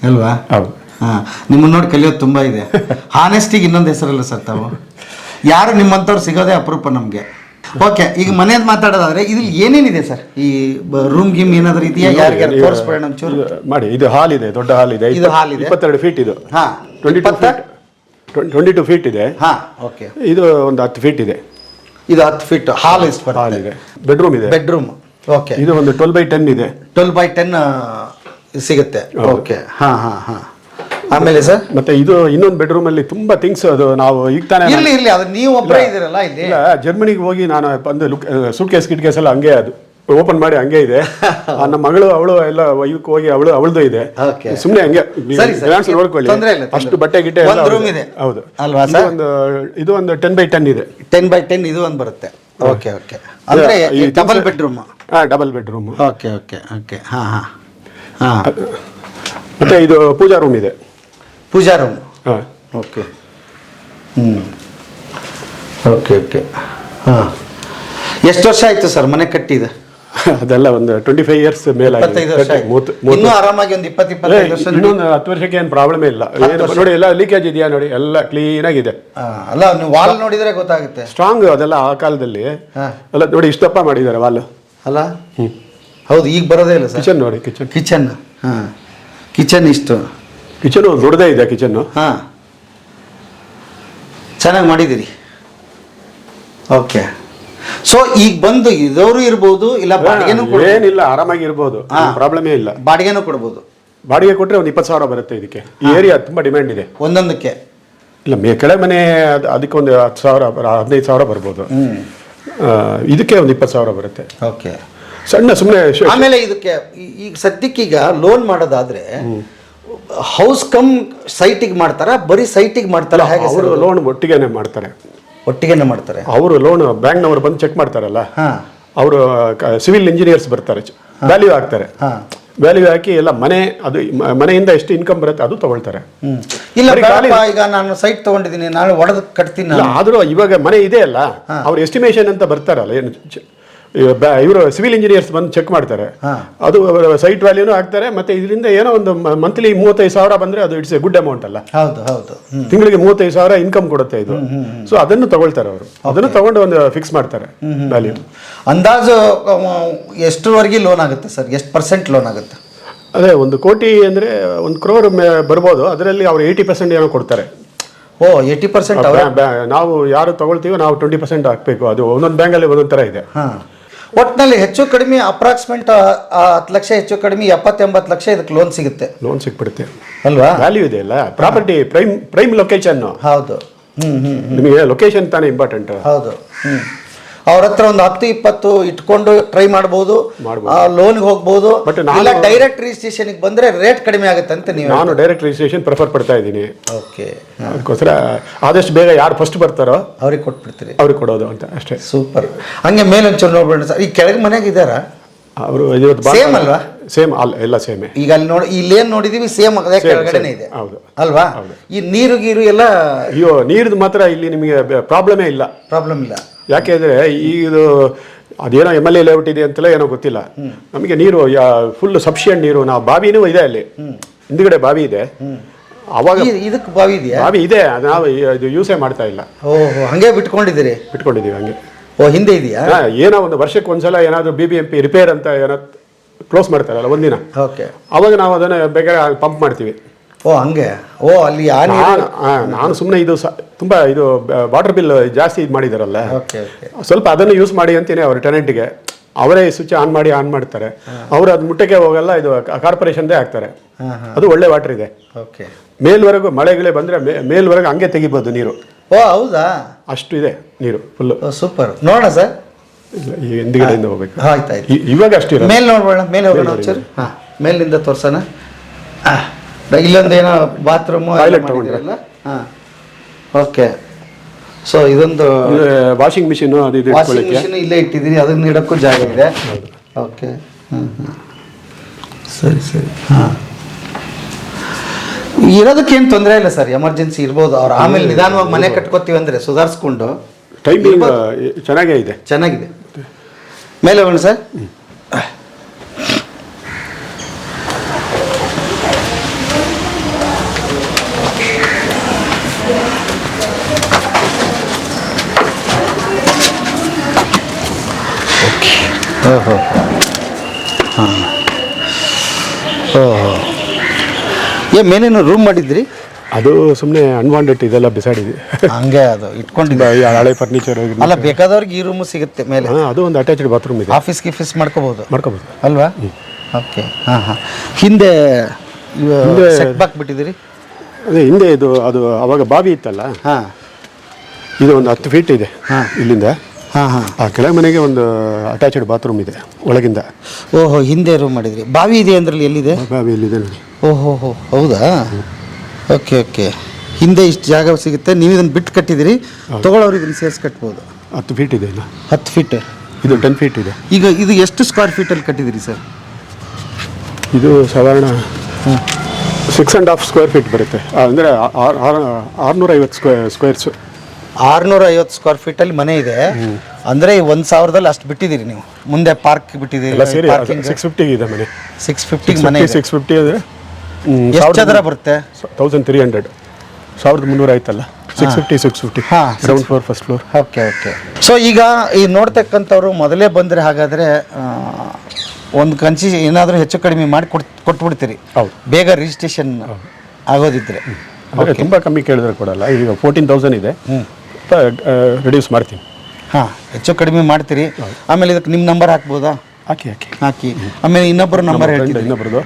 ಅಲ್ವಾ? ಹೌದು. ಹಾ ನಿಮ್ಮನ್ನ ನೋಡಿ ಕಲಿಯೋದು ತುಂಬಾ ಇದೆ. ಹಾನೆಸ್ಟಿಗೆ ಇನ್ನೊಂದು ಹೆಸರಲ್ಲ ಸರ್ ತಾವು. ಯಾರು ನಿಮ್ಮಂಥವ್ರು ಸಿಗೋದೇ ಅಪರೂಪ ನಮಗೆ. ಓಕೆ ಈಗ ಮನೇದ್ ಮಾತಾಡೋದಾದ್ರೆ ಇದ್ರಲ್ಲಿ ಏನೇನಿದೆ ಸರ್? ಈ ರೂಮ್ ಗಿಮ್ ಏನಾದ್ರು ಇದೆಯಾ? ಯಾರಿಗಾರು ತೋರಿಸ್ಬೇಡ ಒಂಚೂರು ಇದು ಮಾಡಿ ಇದು ಹಾಲ್ ಇದೆ ದೊಡ್ಡ ಹಾಲ್ ಇದೆ. ಇದು ಹಾಲ್ ಇದೆ. ಇಪ್ಪತ್ತೆರಡು ಫೀಟ್ ಇದು. ಹಾಂ twenty two twenty two feet ಇದೆ. ಹಾಂ ಓಕೆ ಇದು ಒಂದು ಹತ್ತು ಫೀಟ್ ಇದೆ. ಇದು ಹತ್ತು ಫೀಟ್ ಹಾಲ್ ಎಷ್ಟು ಹಾಲ್ ಇದೆ. ಬೆಡ್ರೂಮ್ ಇದೆ. ಬೆಡ್ರೂಮ್ ಓಕೆ ಇದು ಒಂದು ಟ್ವೆಲ್ ಬೈ ಟೆನ್ ಇದೆ. ಟ್ವೆಲ್ ಬೈ ಟೆನ್ ಸಿಗುತ್ತೆ. ಓಕೆ ಹಾಂ ಹಾಂ ಹಾ. ಆಮೇಲೆ ಸರ್? ಮತ್ತೆ ಇದು ಇನ್ನೊಂದು ಬೆಡ್ರೂಮ್ ಅಲ್ಲಿ ತುಂಬಾ ಥಿಂಗ್ಸ್ ಅದು ನಾವು ಈಗ ತಾನೇ ಇಲ್ಲಿ ಇಲ್ಲಿ ಅದು ನೀವು ಒಬ್ಬರೇ ಇದ್ದೀರಲ್ಲ ಇಲ್ಲಿ? ಇಲ್ಲ ಜರ್ಮನಿಗೆ ಹೋಗಿ ನಾನು ಬಂದು look suitcase kit case ಎಲ್ಲ ಹಂಗೆ ಅದು. ಓಪನ್ ಮಾಡಿ ಹಂಗೆ ಇದೆ. ಆ, ನಮ್ಮ ಮಗಳು ಅವಳು ಎಲ್ಲ ವೈಕ್ ಹೋಗಿ ಅವಳು ಅವಳದು ಇದೆ. Okay. ಸುಮ್ಮನೆ ಹಂಗೆ. ಸರಿ, ಸರಿ. glance ನೋಡ್ಕೊಳ್ಳಿ. ತೊಂದ್ರೆ ಇಲ್ಲ, ತೊಂದ್ರೆ ಅಷ್ಟು ಬಟ್ಟೆ ಗಿಟ್ಟೆ ಎಲ್ಲ ಒಂದು room ಇದೆ. ಹೌದು. ಅಲ್ವಾ ಇದು sir? ಒಂದು ಇದು ಒಂದು ಟೆನ್ ಬೈ ಟೆನ್ ಇದೆ. ಟೆನ್ ಬೈ ಟೆನ್ ಇದು ಒಂದು ಬರುತ್ತೆ. ಓಕೆ ಓಕೆ ಅಂದ್ರೆ ಈ ಡಬಲ್ ಬೆಡ್ರೂಮ್ ಹಾ double bedroom okay okay okay ಹಾಂ ಹಾಂ. ಹಾಂ. ಮತ್ತೆ ಇದು ಪೂಜಾ ರೂಮ್ ಇದೆ. ಪೂಜಾ ರೂಮ್ ಹಾ. ಓಕೆ ಹ್ಞೂ ಓಕೆ ಓಕೆ ಹಾಂ. ಎಷ್ಟು ವರ್ಷ ಆಯಿತು ಸರ್ ಮನೆ ಕಟ್ಟಿದ? ಅದೆಲ್ಲ ಒಂದು ಟ್ವೆಂಟಿ ಫೈವ್ ಇಯರ್ಸ್ ಮೇಲೆ. ಇನ್ನೂ ಆರಾಮಾಗಿ ಒಂದು ಇಪ್ಪತ್ತು ಇಪ್ಪತ್ತೈದು ವರ್ಷ ಇನ್ನೊಂದು ಹತ್ತು ವರ್ಷಕ್ಕೆ ಏನು ಪ್ರಾಬ್ಲಮ್ ಇಲ್ಲ. ನೋಡಿ ಎಲ್ಲ ಲೀಕೇಜ್ ಇದೆಯಾ ನೋಡಿ ಎಲ್ಲ ಕ್ಲೀನ್ ಆಗಿದೆ. ಅಲ್ಲ ನೀವು ವಾಲ್ ನೋಡಿದ್ರೆ ಗೊತ್ತಾಗುತ್ತೆ. ಸ್ಟ್ರಾಂಗ್ ಅದೆಲ್ಲ ಆ ಕಾಲದಲ್ಲಿ. ಅಲ್ಲ ನೋಡಿ ಇಷ್ಟಪ್ಪ ಮಾಡಿದ್ದಾರೆ ವಾಲ್ ಅಲ್ಲ? ಹೌದು ಈಗ ಬರೋದೇ ಇಲ್ಲ ಸರ್. ಕಿಚನ್ ನೋಡಿ ಕಿಚನ್ ಕಿಚನ್ ಹಾಂ. ಕಿಚನ್ ಇಷ್ಟು. ಕಿಚನ್ ದೊಡ್ಡದೇ ಇದೆ ಕಿಚನ್ ಹಾ. ಚೆನ್ನಾಗಿ ಮಾಡಿದ್ದೀರಿ. ಓಕೆ ಸೊ ಈಗ ಬಂದು ಇದವರು ಇರ್ಬೋದು ಇಲ್ಲ ಬಾಡಿಗೆನೂ ಕೊಡ್ ಏನಿಲ್ಲ ಆರಾಮಾಗಿ ಇರ್ಬೋದು. ಪ್ರಾಬ್ಲಮೇ ಇಲ್ಲ. ಬಾಡಿಗೆನೂ ಕೊಡ್ಬೋದು? ಬಾಡಿಗೆ ಕೊಟ್ಟರೆ ಒಂದು ಇಪ್ಪತ್ತು ಸಾವಿರ ಬರುತ್ತೆ ಇದಕ್ಕೆ. ಈ ಏರಿಯಾ ತುಂಬಾ ಡಿಮ್ಯಾಂಡ್ ಇದೆ. ಒಂದೊಂದಕ್ಕೆ? ಇಲ್ಲ ಮೇ ಕೆಳ ಮನೆ ಅದ್- ಅದಕ್ಕೆ ಒಂದು ಹತ್ತು ಸಾವಿರ ಬರ- ಹದಿನೈದು ಸಾವಿರ ಬರ್ಬೋದು. ಆ, ಇದಕ್ಕೆ ಒಂದು ಇಪ್ಪತ್ತು ಸಾವಿರ ಬರುತ್ತೆ. ಓಕೆ ಸಣ್ಣ ಸುಮ್ಮನೆ ಆಮೇಲೆ ಇದಕ್ಕೆ ಈ- ಈಗ ಸದ್ಯಕ್ಕೀಗ ಲೋನ್ ಮಾಡೋದಾದ್ರೆ ಹೌಸ್ ಕಮ್ ಸೈಟಿಗೆ ಮಾಡ್ತಾರ? ಬರೀ ಸೈಟಿಗೆ ಮಾಡ್ತಾರ? ಹೇಗೆ ಅವರು ಲೋನ್ ಒಟ್ಟಿಗೆನೆ ಮಾಡ್ತಾರೆ. ಒಟ್ಟಿಗೆನೆ ಮಾಡ್ತಾರೆ? ಅವರು ಲೋನ್ ಬ್ಯಾಂಕ್ನವರು ಬಂದು ಚೆಕ್ ಮಾಡ್ತಾರಲ್ಲ? ಹಾ. ಅವರು ಸಿವಿಲ್ ಇಂಜಿನಿಯರ್ಸ್ ಬರ್ತಾರೆ. ವ್ಯಾಲ್ಯೂ ಹಾಕ್ತಾರೆ. ಹಾ. ವ್ಯಾಲ್ಯೂ ಹಾಕಿ ಎಲ್ಲ ಮನೆ ಅದು ಮ- ಮನೆಯಿಂದ ಎಷ್ಟು ಇನ್ಕಮ್ ಬರುತ್ತೆ ಅದು ತಗೊಳ್ತಾರೆ. ಹ್ಮ್. ಇಲ್ಲ ಬರೀ ಬೇಡಪ್ಪ, ಈಗ ನಾನು ಸೈಟ್ ತಗೊಂಡಿದ್ದೀನಿ ನಾನು ಒಡೆದು ಕಟ್ತೀನಿ ಇಲ್ಲ ನಾನು. ಆದ್ರೂ ಇವಾಗ ಮನೆ ಇದೆ ಅಲ್ಲ ಅವ್ರ ಎಸ್ಟಿಮೇಷನ್ ಅಂತ ಬರ್ತಾರಲ್ಲ ಏನು ಇವರು ಸಿವಿಲ್ ಇಂಜಿನಿಯರ್ಸ್ ಬಂದು ಚೆಕ್ ಮಾಡ್ತಾರೆ. ಅದು ಸೈಟ್ ವ್ಯಾಲ್ಯೂನು ಹಾಕ್ತಾರೆ ಮತ್ತೆ ಇದರಿಂದ ಏನೋ ಒಂದು ಮಂತ್ಲಿ ಮೂವತ್ತೈದು ಸಾವಿರ ಬಂದ್ರೆ ಅದು ಇಟ್ಸ್ ಎ ಗುಡ್ ಅಮೌಂಟ್ ಅಲ್ಲ. ಹೌದು ಹೌದು. ತಿಂಗಳಿಗೆ ಮೂವತ್ತೈದು ಸಾವಿರ ಇನ್ಕಮ್ ಕೊಡುತ್ತೆ ಇದು. ಸೊ ಅದನ್ನು ತಗೊಳ್ತಾರೆ ಅವರು. ಅದನ್ನು ತಗೊಂಡು ಒಂದು ಫಿಕ್ಸ್ ಮಾಡ್ತಾರೆ ವ್ಯಾಲ್ಯೂ ಅಂದಾಜು ಎಷ್ಟ್ರವರೆಗೆ ಲೋನ್ ಆಗುತ್ತೆ ಸರ್? ಎಷ್ಟು ಪರ್ಸೆಂಟ್ ಲೋನ್ ಆಗುತ್ತೆ? ಅದೇ ಒಂದು ಕೋಟಿ ಅಂದ್ರೆ ಒಂದು ಕ್ರೋರ್ ಬರ್ಬೋದು. ಅದರಲ್ಲಿ ಅವ್ರು ಏಯ್ಟಿ ಪರ್ಸೆಂಟ್ ಏನೋ ಕೊಡ್ತಾರೆ. ಓ ಏಯ್ಟಿ ಪರ್ಸೆಂಟ್ ನಾವು ಯಾರು ತಗೊಳ್ತೀವೋ ನಾವು ಟ್ವೆಂಟಿ ಪರ್ಸೆಂಟ್ ಹಾಕ್ಬೇಕು. ಅದು ಒಂದೊಂದು ಬ್ಯಾಂಕಲ್ಲಿ ಒಂದೊಂದು ಥರ ಇದೆ. ಹಾಂ. ಒಟ್ಟಿನಲ್ಲಿ ಹೆಚ್ಚು ಕಡಿಮೆ ಅಪ್ರಾಕ್ಸಿಮೇಟ್ ಹತ್ತು ಲಕ್ಷ ಹೆಚ್ಚು ಕಡಿಮೆ ಎಪ್ಪತ್ತೆಂಬತ್ತು ಲಕ್ಷ ಇದಕ್ಕೆ ಲೋನ್ ಸಿಗುತ್ತೆ. ಲೋನ್ ಸಿಕ್ಬಿಡುತ್ತೆ. ಅಲ್ವಾ? ವ್ಯಾಲ್ಯೂ ಇದೆ ಅಲ್ಲ? ಪ್ರಾಪರ್ಟಿ ಪ್ರೈಮ್ ಪ್ರೈಮ್ ಲೊಕೇಶನ್ ಹೌದು. ಹ್ಞೂ ಹ್ಞೂ ನಿಮಗೆ ಲೊಕೇಶನ್ ತಾನೇ ಇಂಪಾರ್ಟೆಂಟ್ ಹೌದು. ಹ್ಮ್. ಅವ್ರ ಹತ್ರ ಒಂದು ಹತ್ತು ಇಪ್ಪತ್ತು ಇಟ್ಕೊಂಡು ಟ್ರೈ ಮಾಡಬಹುದು ಲೋನ್ ಲೋನ್ಗೆ ಹೋಗ್ಬೋದು. But ನಾನು- ಇಲ್ಲ ಡೈರೆಕ್ಟ್ ರಿಜಿಸ್ಟ್ರೇಷನ್ಗೆ ಬಂದ್ರೆ ರೇಟ್ ಕಡಿಮೆ ಆಗುತ್ತೆ ಅಂತ ನೀವು ನಾನು ಡೈರೆಕ್ಟ್ ರಿಜಿಸ್ಟ್ರೇಷನ್ ಪ್ರಿಫರ್ ಪಡ್ತಾ ಇದ್ದೀನಿ. ಓಕೆ ಅದಕ್ಕೋಸ್ಕರ ಆದಷ್ಟು ಬೇಗ ಯಾರು ಫಸ್ಟ್ ಬರ್ತಾರೋ ಅವ್ರಿಗೆ ಕೊಟ್ಬಿಡ್ತೀರಿ. ಅವ್ರಿಗೆ ಕೊಡೋದು ಅಂತ ಅಷ್ಟೇ. ಸೂಪರ್ ಹಂಗೆ ಮೇಲೆ ಒಂಚೂರು ನೋಡ್ಬೇಡ ಸರ್. ಈ ಕೆಳಗೆ ಮನೆಗೆ ಇದ್ದಾರಾ? ಅವರು ಇವತ್ತು ಸೇಮ್ ಅಲ್ವಾ? ಸೇಮ್ ಅಲ್ಲ ಎಲ್ಲ ಸೇಮ್ ಈಗ ಅಲ್ಲಿ ನೋಡಿ ಇಲ್ಲೇನ್ ನೋಡಿದೀವಿ ಸೇಮ್ ಅದೇ ಕೆಳಗಡೆನೇ ಇದೆ. ಹೌದು. ಅಲ್ವಾ? ಈ ನೀರು ಗೀರು ಎಲ್ಲ ಅಯ್ಯೋ ನೀರ್ದು ಮಾತ್ರ ಇಲ್ಲಿ ನಿಮಗೆ ಪ್ರಾಬ್ಲಮೇ ಇಲ್ಲ. ಪ್ರಾಬ್ಲಮ್ ಇಲ್ಲ. ಯಾಕೆಂದ್ರೆ ಇದು ಅದೇನೋ ಎಂ ಎಲ್ ಎ ಲೇಔಟ್ ಇದೆ ಅಂತಲೇ ಏನೋ ಗೊತ್ತಿಲ್ಲ. ನಮಗೆ ನೀರು ಫುಲ್ ಸಫಿಷಿಯಂಟ್ ನೀರು ನಾವು ಬಾವಿನೂ ಇದೆ ಅಲ್ಲಿ. ಹಿಂದ್ಗಡೆ ಬಾವಿ ಇದೆ. ಅವಾಗ ಇದಕ್ಕೆ ಬಾವಿ ಇದೆಯಾ? ಬಾವಿ ಇದೆ ನಾವು ಇದು ಯೂಸೇ ಮಾಡ್ತಾ ಇಲ್ಲ. ಓಹೋ ಹಂಗೆ ಬಿಟ್ಕೊಂಡಿದ್ದೀರಿ? ಬಿಟ್ಕೊಂಡಿದೀವಿ ಹಂಗೆ. ಓ ಹಿಂದೆ ಇದೆಯಾ? ಏನೋ ಒಂದು ವರ್ಷಕ್ಕೆ ಒಂದ್ಸಲ ಏನಾದ್ರು B B M P repair ಅಂತ ಏನೋ ಕ್ಲೋಸ್ ಮಾಡ್ತಾರಲ್ಲ ಒಂದಿನ. ಓಕೆ. ಅವಾಗ ನಾವು ಅದನ್ನ ಬೇಕಾದ್ರೆ ಪಂಪ್ ಮಾಡ್ತೀವಿ. ಓ ಹಂಗೆ. ಓ ಅಲ್ಲಿ ಆ ನೀರು ನಾನು ಸುಮ್ಮನೆ ಇದು ತುಂಬ ಇದು ವಾಟರ್ ಬಿಲ್ ಜಾಸ್ತಿ ಇದು ಮಾಡಿದಾರಲ್ಲ. ಸ್ವಲ್ಪ ಅದನ್ನು ಯೂಸ್ ಮಾಡಿ ಅಂತೀನಿ ಅವ್ರ ಟೆನೆಂಟ್ಗೆ ಅವರೇ ಸ್ವಿಚ್ ಆನ್ ಮಾಡಿ ಆನ್ ಮಾಡ್ತಾರೆ. ಅವರು ಅದು ಮುಟ್ಟಕ್ಕೆ ಹೋಗಲ್ಲ ಇದು ಕಾರ್ಪೊರೇಷನ್ದೇ ಹಾಕ್ತಾರೆ. ಅದು ಒಳ್ಳೆ ವಾಟರ್ ಇದೆ. ಓಕೆ. ಮೇಲ್ವರೆಗೂ ಮಳೆಗಳೇ ಬಂದರೆ ಮೇಲ್ವರೆಗೂ ಹಂಗೆ ತೆಗಿಬೋದು ನೀರು. ಓ ಹೌದಾ? ಅಷ್ಟು ಇದೆ ನೀರು ಫುಲ್ಲು ಸೂಪರ್ ನೋಡೋಣ ಸರ್. ಹಿಂದ್ಗಡೆಯಿಂದ ಹೋಗ್ಬೇಕು. ಆಯ್ತು ಇವಾಗ ಅಷ್ಟು ಮೇಲೆ ನೋಡ್ಬೋಣ ಮೇಲೆ ಹೋಗೋಣ ಸರ್ ಹಾಂ ಮೇಲಿಂದ ತೋರ್ಸೋಣ. ಆ, ಇಲ್ಲೊಂದು ಏನೋ ಬಾತ್ರೂಮು Toilet ತಗೊಂಡ್ರೆ. ಹಾಂ. ಓಕೆ ಸೊ ಇದೊಂದು ವಾಷಿಂಗ್ ಮಿಷಿನ್ ಅದು ಇದು ವಾಷಿಂಗ್ ಇಟ್ಕೊಳ್ಳಿಕ್ಕೆ? ಮಿಷಿನ್ ಇಲ್ಲೇ ಇಟ್ಟಿದ್ದೀರಿ ಅದನ್ನ ಇಡಕ್ಕೂ ಜಾಗ ಇದೆ. ಓಕೆ ಹ್ಞೂ ಹ್ಞೂ ಸರಿ ಸರಿ. ಹಾಂ. ಇರೋದಕ್ಕೇನು ತೊಂದರೆ ಇಲ್ಲ ಸರ್ ಎಮರ್ಜೆನ್ಸಿ ಇರ್ಬೋದು. ಅವ್ರು ಆಮೇಲೆ ನಿಧಾನವಾಗಿ ಮನೆ ಕಟ್ಕೋತೀವಿ ಅಂದರೆ ಸುಧಾರಿಸ್ಕೊಂಡು ಟೈಮಿಂಗ್ ಚೆನ್ನಾಗೇ ಇದೆ. ಚೆನ್ನಾಗಿದೆ. ಮೇಲೆ ಹೋಗೋಣ ಸರ್. ಓಹೋ. ಹಾಂ. ಓಹೋ. ಏ ಮೇನೇನು ರೂಮ್ ಮಾಡಿದ್ರಿ? ಅದು ಸುಮ್ಮನೆ ಅನ್ವಾಂಟೆಡ್ ಇದೆಲ್ಲ ಬಿಸಾಡಿದ್ವಿ ಹಂಗೆ ಅದು ಇಟ್ಕೊಂಡಿದ್ದೆ. ಹಳೆ ಫರ್ನಿಚರ್ ಅಲ್ಲ ಬೇಕಾದವ್ರಿಗೆ ಈ ರೂಮು ಸಿಗುತ್ತೆ ಮೇಲೆ. ಅದು ಒಂದು ಅಟ್ಯಾಚ್ಡ್ ಬಾತ್ರೂಮ್ ಇದೆ. ಆಫೀಸ್ ಗಿಫೀಸ್ ಮಾಡ್ಕೋಬೋದು. ಮಾಡ್ಕೋಬೋದು. ಅಲ್ವಾ? ಓಕೆ ಹಾಂ ಹಾಂ. ಹಿಂದೆ ಸೆಟ್ ಬಿಟ್ಟಿದ್ದೀರಿ? ಅದೇ ಹಿಂದೆ ಇದು ಅದು ಅವಾಗ ಬಾವಿ ಇತ್ತಲ್ಲ? ಹಾಂ. ಇದು ಒಂದು ಹತ್ತು ಫೀಟ್ ಇದೆ ಹಾಂ. ಇಲ್ಲಿಂದ. ಹಾಂ ಹಾಂ. ಆ ಕೆಳ ಮನೆಗೆ ಒಂದು ಅಟ್ಯಾಚ್ಡ್ ಬಾತ್ರೂಮ್ ಇದೆ ಒಳಗಿಂದ. ಓಹೋ ಹಿಂದೆ ರೂಮ್ ಮಾಡಿದ್ರಿ. ಬಾವಿ ಇದೆ ಅಂದ್ರಲ್ಲಿ ಎಲ್ಲಿದೆ? ಬಾವಿ ಎಲ್ಲಿದೆ ನೋಡಿ. ಓಹೋ ಹೋ ಹೌದಾ? Okay okay. ಹಿಂದೆ ಇಷ್ಟು ಜಾಗ ಸಿಗುತ್ತೆ. ನೀವು ಇದನ್ನು ಬಿಟ್ಟು ಕಟ್ಟಿದಿರಿ ತಗೊಳ್ಳೋರು ಇದನ್ನು ಸೇರಿಸಿ ಕಟ್ಬೋದು. ಹತ್ತು ಫೀಟ್ ಇದೆ ಇಲ್ಲ ಹತ್ತು ಫೀಟ್ ಇದು ಟೆನ್ ಫೀಟ್ ಇದೆ. ಈಗ ಇದು ಎಷ್ಟು ಸ್ಕ್ವೇರ್ ಫೀಟಲ್ಲಿ ಕಟ್ಟಿದಿರಿ ಸರ್ ಇದು ಸಾಧಾರಣ six and half square feet ಬರುತ್ತೆ. ಅಂದರೆ ಆರುನೂರ ಐವತ್ತು ಸ್ಕ್ವೇರ್ ಸ್ಕ್ವೇರ್ಸು ಆರುನೂರ ಐವತ್ತು ಸ್ಕ್ವೇರ್ ಫೀಟಲ್ಲಿ ಮನೆ ಇದೆ. ಅಂದರೆ ಒಂದು ಸಾವಿರದಲ್ಲಿ ಅಷ್ಟು ಬಿಟ್ಟಿದ್ದೀರಿ ನೀವು. ಮುಂದೆ ಪಾರ್ಕ್ ಬಿಟ್ಟಿದ್ದೀರಿ ಪಾರ್ಕಿಂಗ್ ಸಿಕ್ಸ್ ಫಿಫ್ಟಿಗೆ ಇದೆ ಮನೆ. ಸಿಕ್ಸ್ ಫಿಫ್ಟಿಗೆ ಮನೆ ಸಿಕ್ಸ್ ಫಿಫ್ಟಿ ಅಂದರೆ ಎಷ್ಟು ಚದರ ಬರುತ್ತೆ? ತೌಸಂಡ್ ತ್ರೀ ಹಂಡ್ರೆಡ್ ಸಾವಿರದ ಮುನ್ನೂರ ಆಯ್ತಲ್ಲ? ಸಿಕ್ಸ್ ಫಿಫ್ಟಿ ಸಿಕ್ಸ್ ಫಿಫ್ಟಿ ಹಾ, ground floor first floor okay okay so ಈಗ ಈ ನೋಡ್ತಕ್ಕಂಥವ್ರು ಮೊದಲೇ ಬಂದರೆ ಹಾಗಾದ್ರೆ ಒಂದು ಕಂಚಿ ಏನಾದರೂ ಹೆಚ್ಚು ಕಡಿಮೆ ಮಾಡಿ ಕೊಟ್ಟು ಕೊಟ್ಬಿಡ್ತೀರಿ. ಬೇಗ ರಿಜಿಸ್ಟ್ರೇಷನ್ ಆಗೋದಿದ್ರೆ. ತುಂಬಾ ತುಂಬ ಕಮ್ಮಿ ಕೇಳಿದ್ರೆ ಕೊಡಲ್ಲ. ಈಗ ಫೋರ್ಟೀನ್ ತೌಸಂಡ್ ಇದೆ. ರಿಡ್ಯೂಸ್ ಮಾಡ್ತೀನಿ. ಹಾಂ ಹೆಚ್ಚು ಕಡಿಮೆ ಮಾಡ್ತೀರಿ. ಆಮೇಲೆ ಇದಕ್ಕೆ ನಿಮ್ಮ ನಂಬರ್ ಹಾಕ್ಬೋದಾ? ಹಾಕಿ ಹಾಕಿ. ಹಾಕಿ. ಆಮೇಲೆ ಇನ್ನೊಬ್ಬರು ನಂಬರ್ ಹೇಳ್ತೀನಿ ಇನ್ನೊಬ್ಬರದು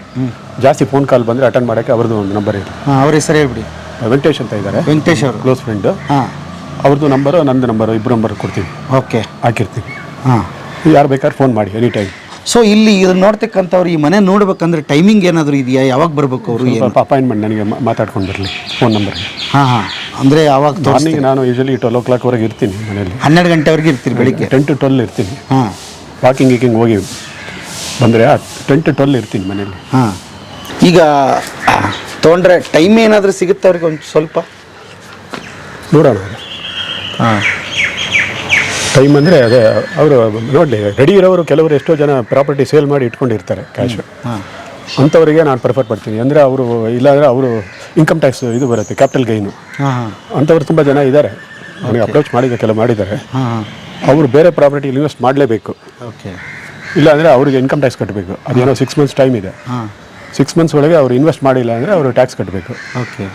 ಜಾಸ್ತಿ ಫೋನ್ ಕಾಲ್ ಬಂದರೆ ಅಟೆಂಡ್ ಮಾಡೋಕ್ಕೆ ಅವ್ರದ್ದು ಒಂದು ನಂಬರ್ ಇದೆ ಹಾಂ ಅವ್ರ ಹೆಸರು ಹೇಳ್ಬಿಡಿ. ವೆಂಕಟೇಶ್ ಅಂತ ಇದ್ದಾರೆ ವೆಂಕಟೇಶ್ ಅವರು. ಕ್ಲೋಸ್ ಫ್ರೆಂಡು ಹಾಂ. ಅವ್ರದ್ದು ನಂಬರು ನಂದು ನಂಬರು ಇಬ್ಬರು ನಂಬರ್ ಕೊಡ್ತೀವಿ ಓಕೆ. ಹಾಕಿರ್ತೀವಿ ಹಾಂ. ಯಾರು ಬೇಕಾದ್ರೆ ಫೋನ್ ಮಾಡಿ ಎನಿ ಟೈಮ್ ಸೊ ಇಲ್ಲಿ ಇದನ್ನ ನೋಡ್ತಕ್ಕಂಥವ್ರು ಈ ಮನೆ ನೋಡ್ಬೇಕಂದ್ರೆ ಟೈಮಿಂಗ್ ಏನಾದರೂ ಇದೆಯಾ? ಯಾವಾಗ ಬರ್ಬೇಕು ಅವರು ಏನು? ಸ್ವಲ್ಪ ಅಪಾಯಿಂಟ್ಮೆಂಟ್ ನನಗೆ ಮಾ- ಮಾತಾಡ್ಕೊಂಡು ಬರಲಿ ಫೋನ್ ನಂಬರ್ ಹಾಂ ಹಾಂ. ಅಂದರೆ ಯಾವಾಗ ಮಾರ್ನಿಂಗ್ ನಾನು ಯೂಶಲಿ ಟ್ವೆಲ್ ಓ ಕ್ಲಾಕ್ವರೆಗೆ ಇರ್ತೀನಿ ಮನೆಯಲ್ಲಿ. ಹನ್ನೆರಡು ಗಂಟೆವರೆಗೆ ಇರ್ತೀನಿ ಬೆಳಿಗ್ಗೆ? ಟೆನ್ ಟು ಟ್ವೆಲ್ ಇರ್ತೀನಿ. ಹಾಂ. ವಾಕಿಂಗ್ ಗೀಕಿಂಗ್ ಹೋಗಿ ಬಂದರೆ ಟೆನ್ ಟು ಟ್ವೆಲ್ ಇರ್ತೀನಿ ಮನೆಯಲ್ಲಿ. ಹಾಂ. ಈಗ ತೊಗೊಂಡ್ರೆ ಟೈಮ್ ಏನಾದರೂ ಸಿಗುತ್ತೆ ಅವ್ರಿಗೆ ಒಂದು ಸ್ವಲ್ಪ? ನೋಡೋಣ. ಹಾಂ. ಟೈಮ್ ಅಂದರೆ ಅದೇ ಅವರು ನೋಡಲಿ ರೆಡಿ ಇರೋರು ಕೆಲವರು ಎಷ್ಟೋ ಜನ ಪ್ರಾಪರ್ಟಿ ಸೇಲ್ ಮಾಡಿ ಇಟ್ಕೊಂಡಿರ್ತಾರೆ ಕ್ಯಾಶ್ ಅಂಥವರಿಗೆ ನಾನು ಪ್ರಿಫರ್ ಪಡ್ತೀನಿ ಅಂದರೆ ಅವರು ಇಲ್ಲಾಂದರೆ ಅವರು ಇನ್ಕಮ್ ಟ್ಯಾಕ್ಸ್ ಇದು ಬರುತ್ತೆ ಕ್ಯಾಪಿಟಲ್ ಗೈನು ಅಂಥವ್ರು ತುಂಬ ಜನ ಇದ್ದಾರೆ ನನಗೆ ಅಪ್ರೋಚ್ ಮಾಡಿದ ಕೆಲವು ಮಾಡಿದ್ದಾರೆ. ಅವರು ಬೇರೆ ಪ್ರಾಪರ್ಟಿ ಇನ್ವೆಸ್ಟ್ ಮಾಡಲೇಬೇಕು. ಓಕೆ ಇಲ್ಲಾಂದರೆ ಅವರಿಗೆ ಇನ್ಕಮ್ ಟ್ಯಾಕ್ಸ್ ಕಟ್ಟಬೇಕು ಅದೇನೋ ಸಿಕ್ಸ್ ಮಂತ್ಸ್ ಟೈಮ್ ಇದೆ. ಸಿಕ್ಸ್ ಮಂತ್ಸ್ ಒಳಗೆ ಅವರು ಇನ್ವೆಸ್ಟ್ ಮಾಡಿಲ್ಲ ಅಂದರೆ ಅವರು ಟ್ಯಾಕ್ಸ್ ಕಟ್ಟಬೇಕು ಓಕೆ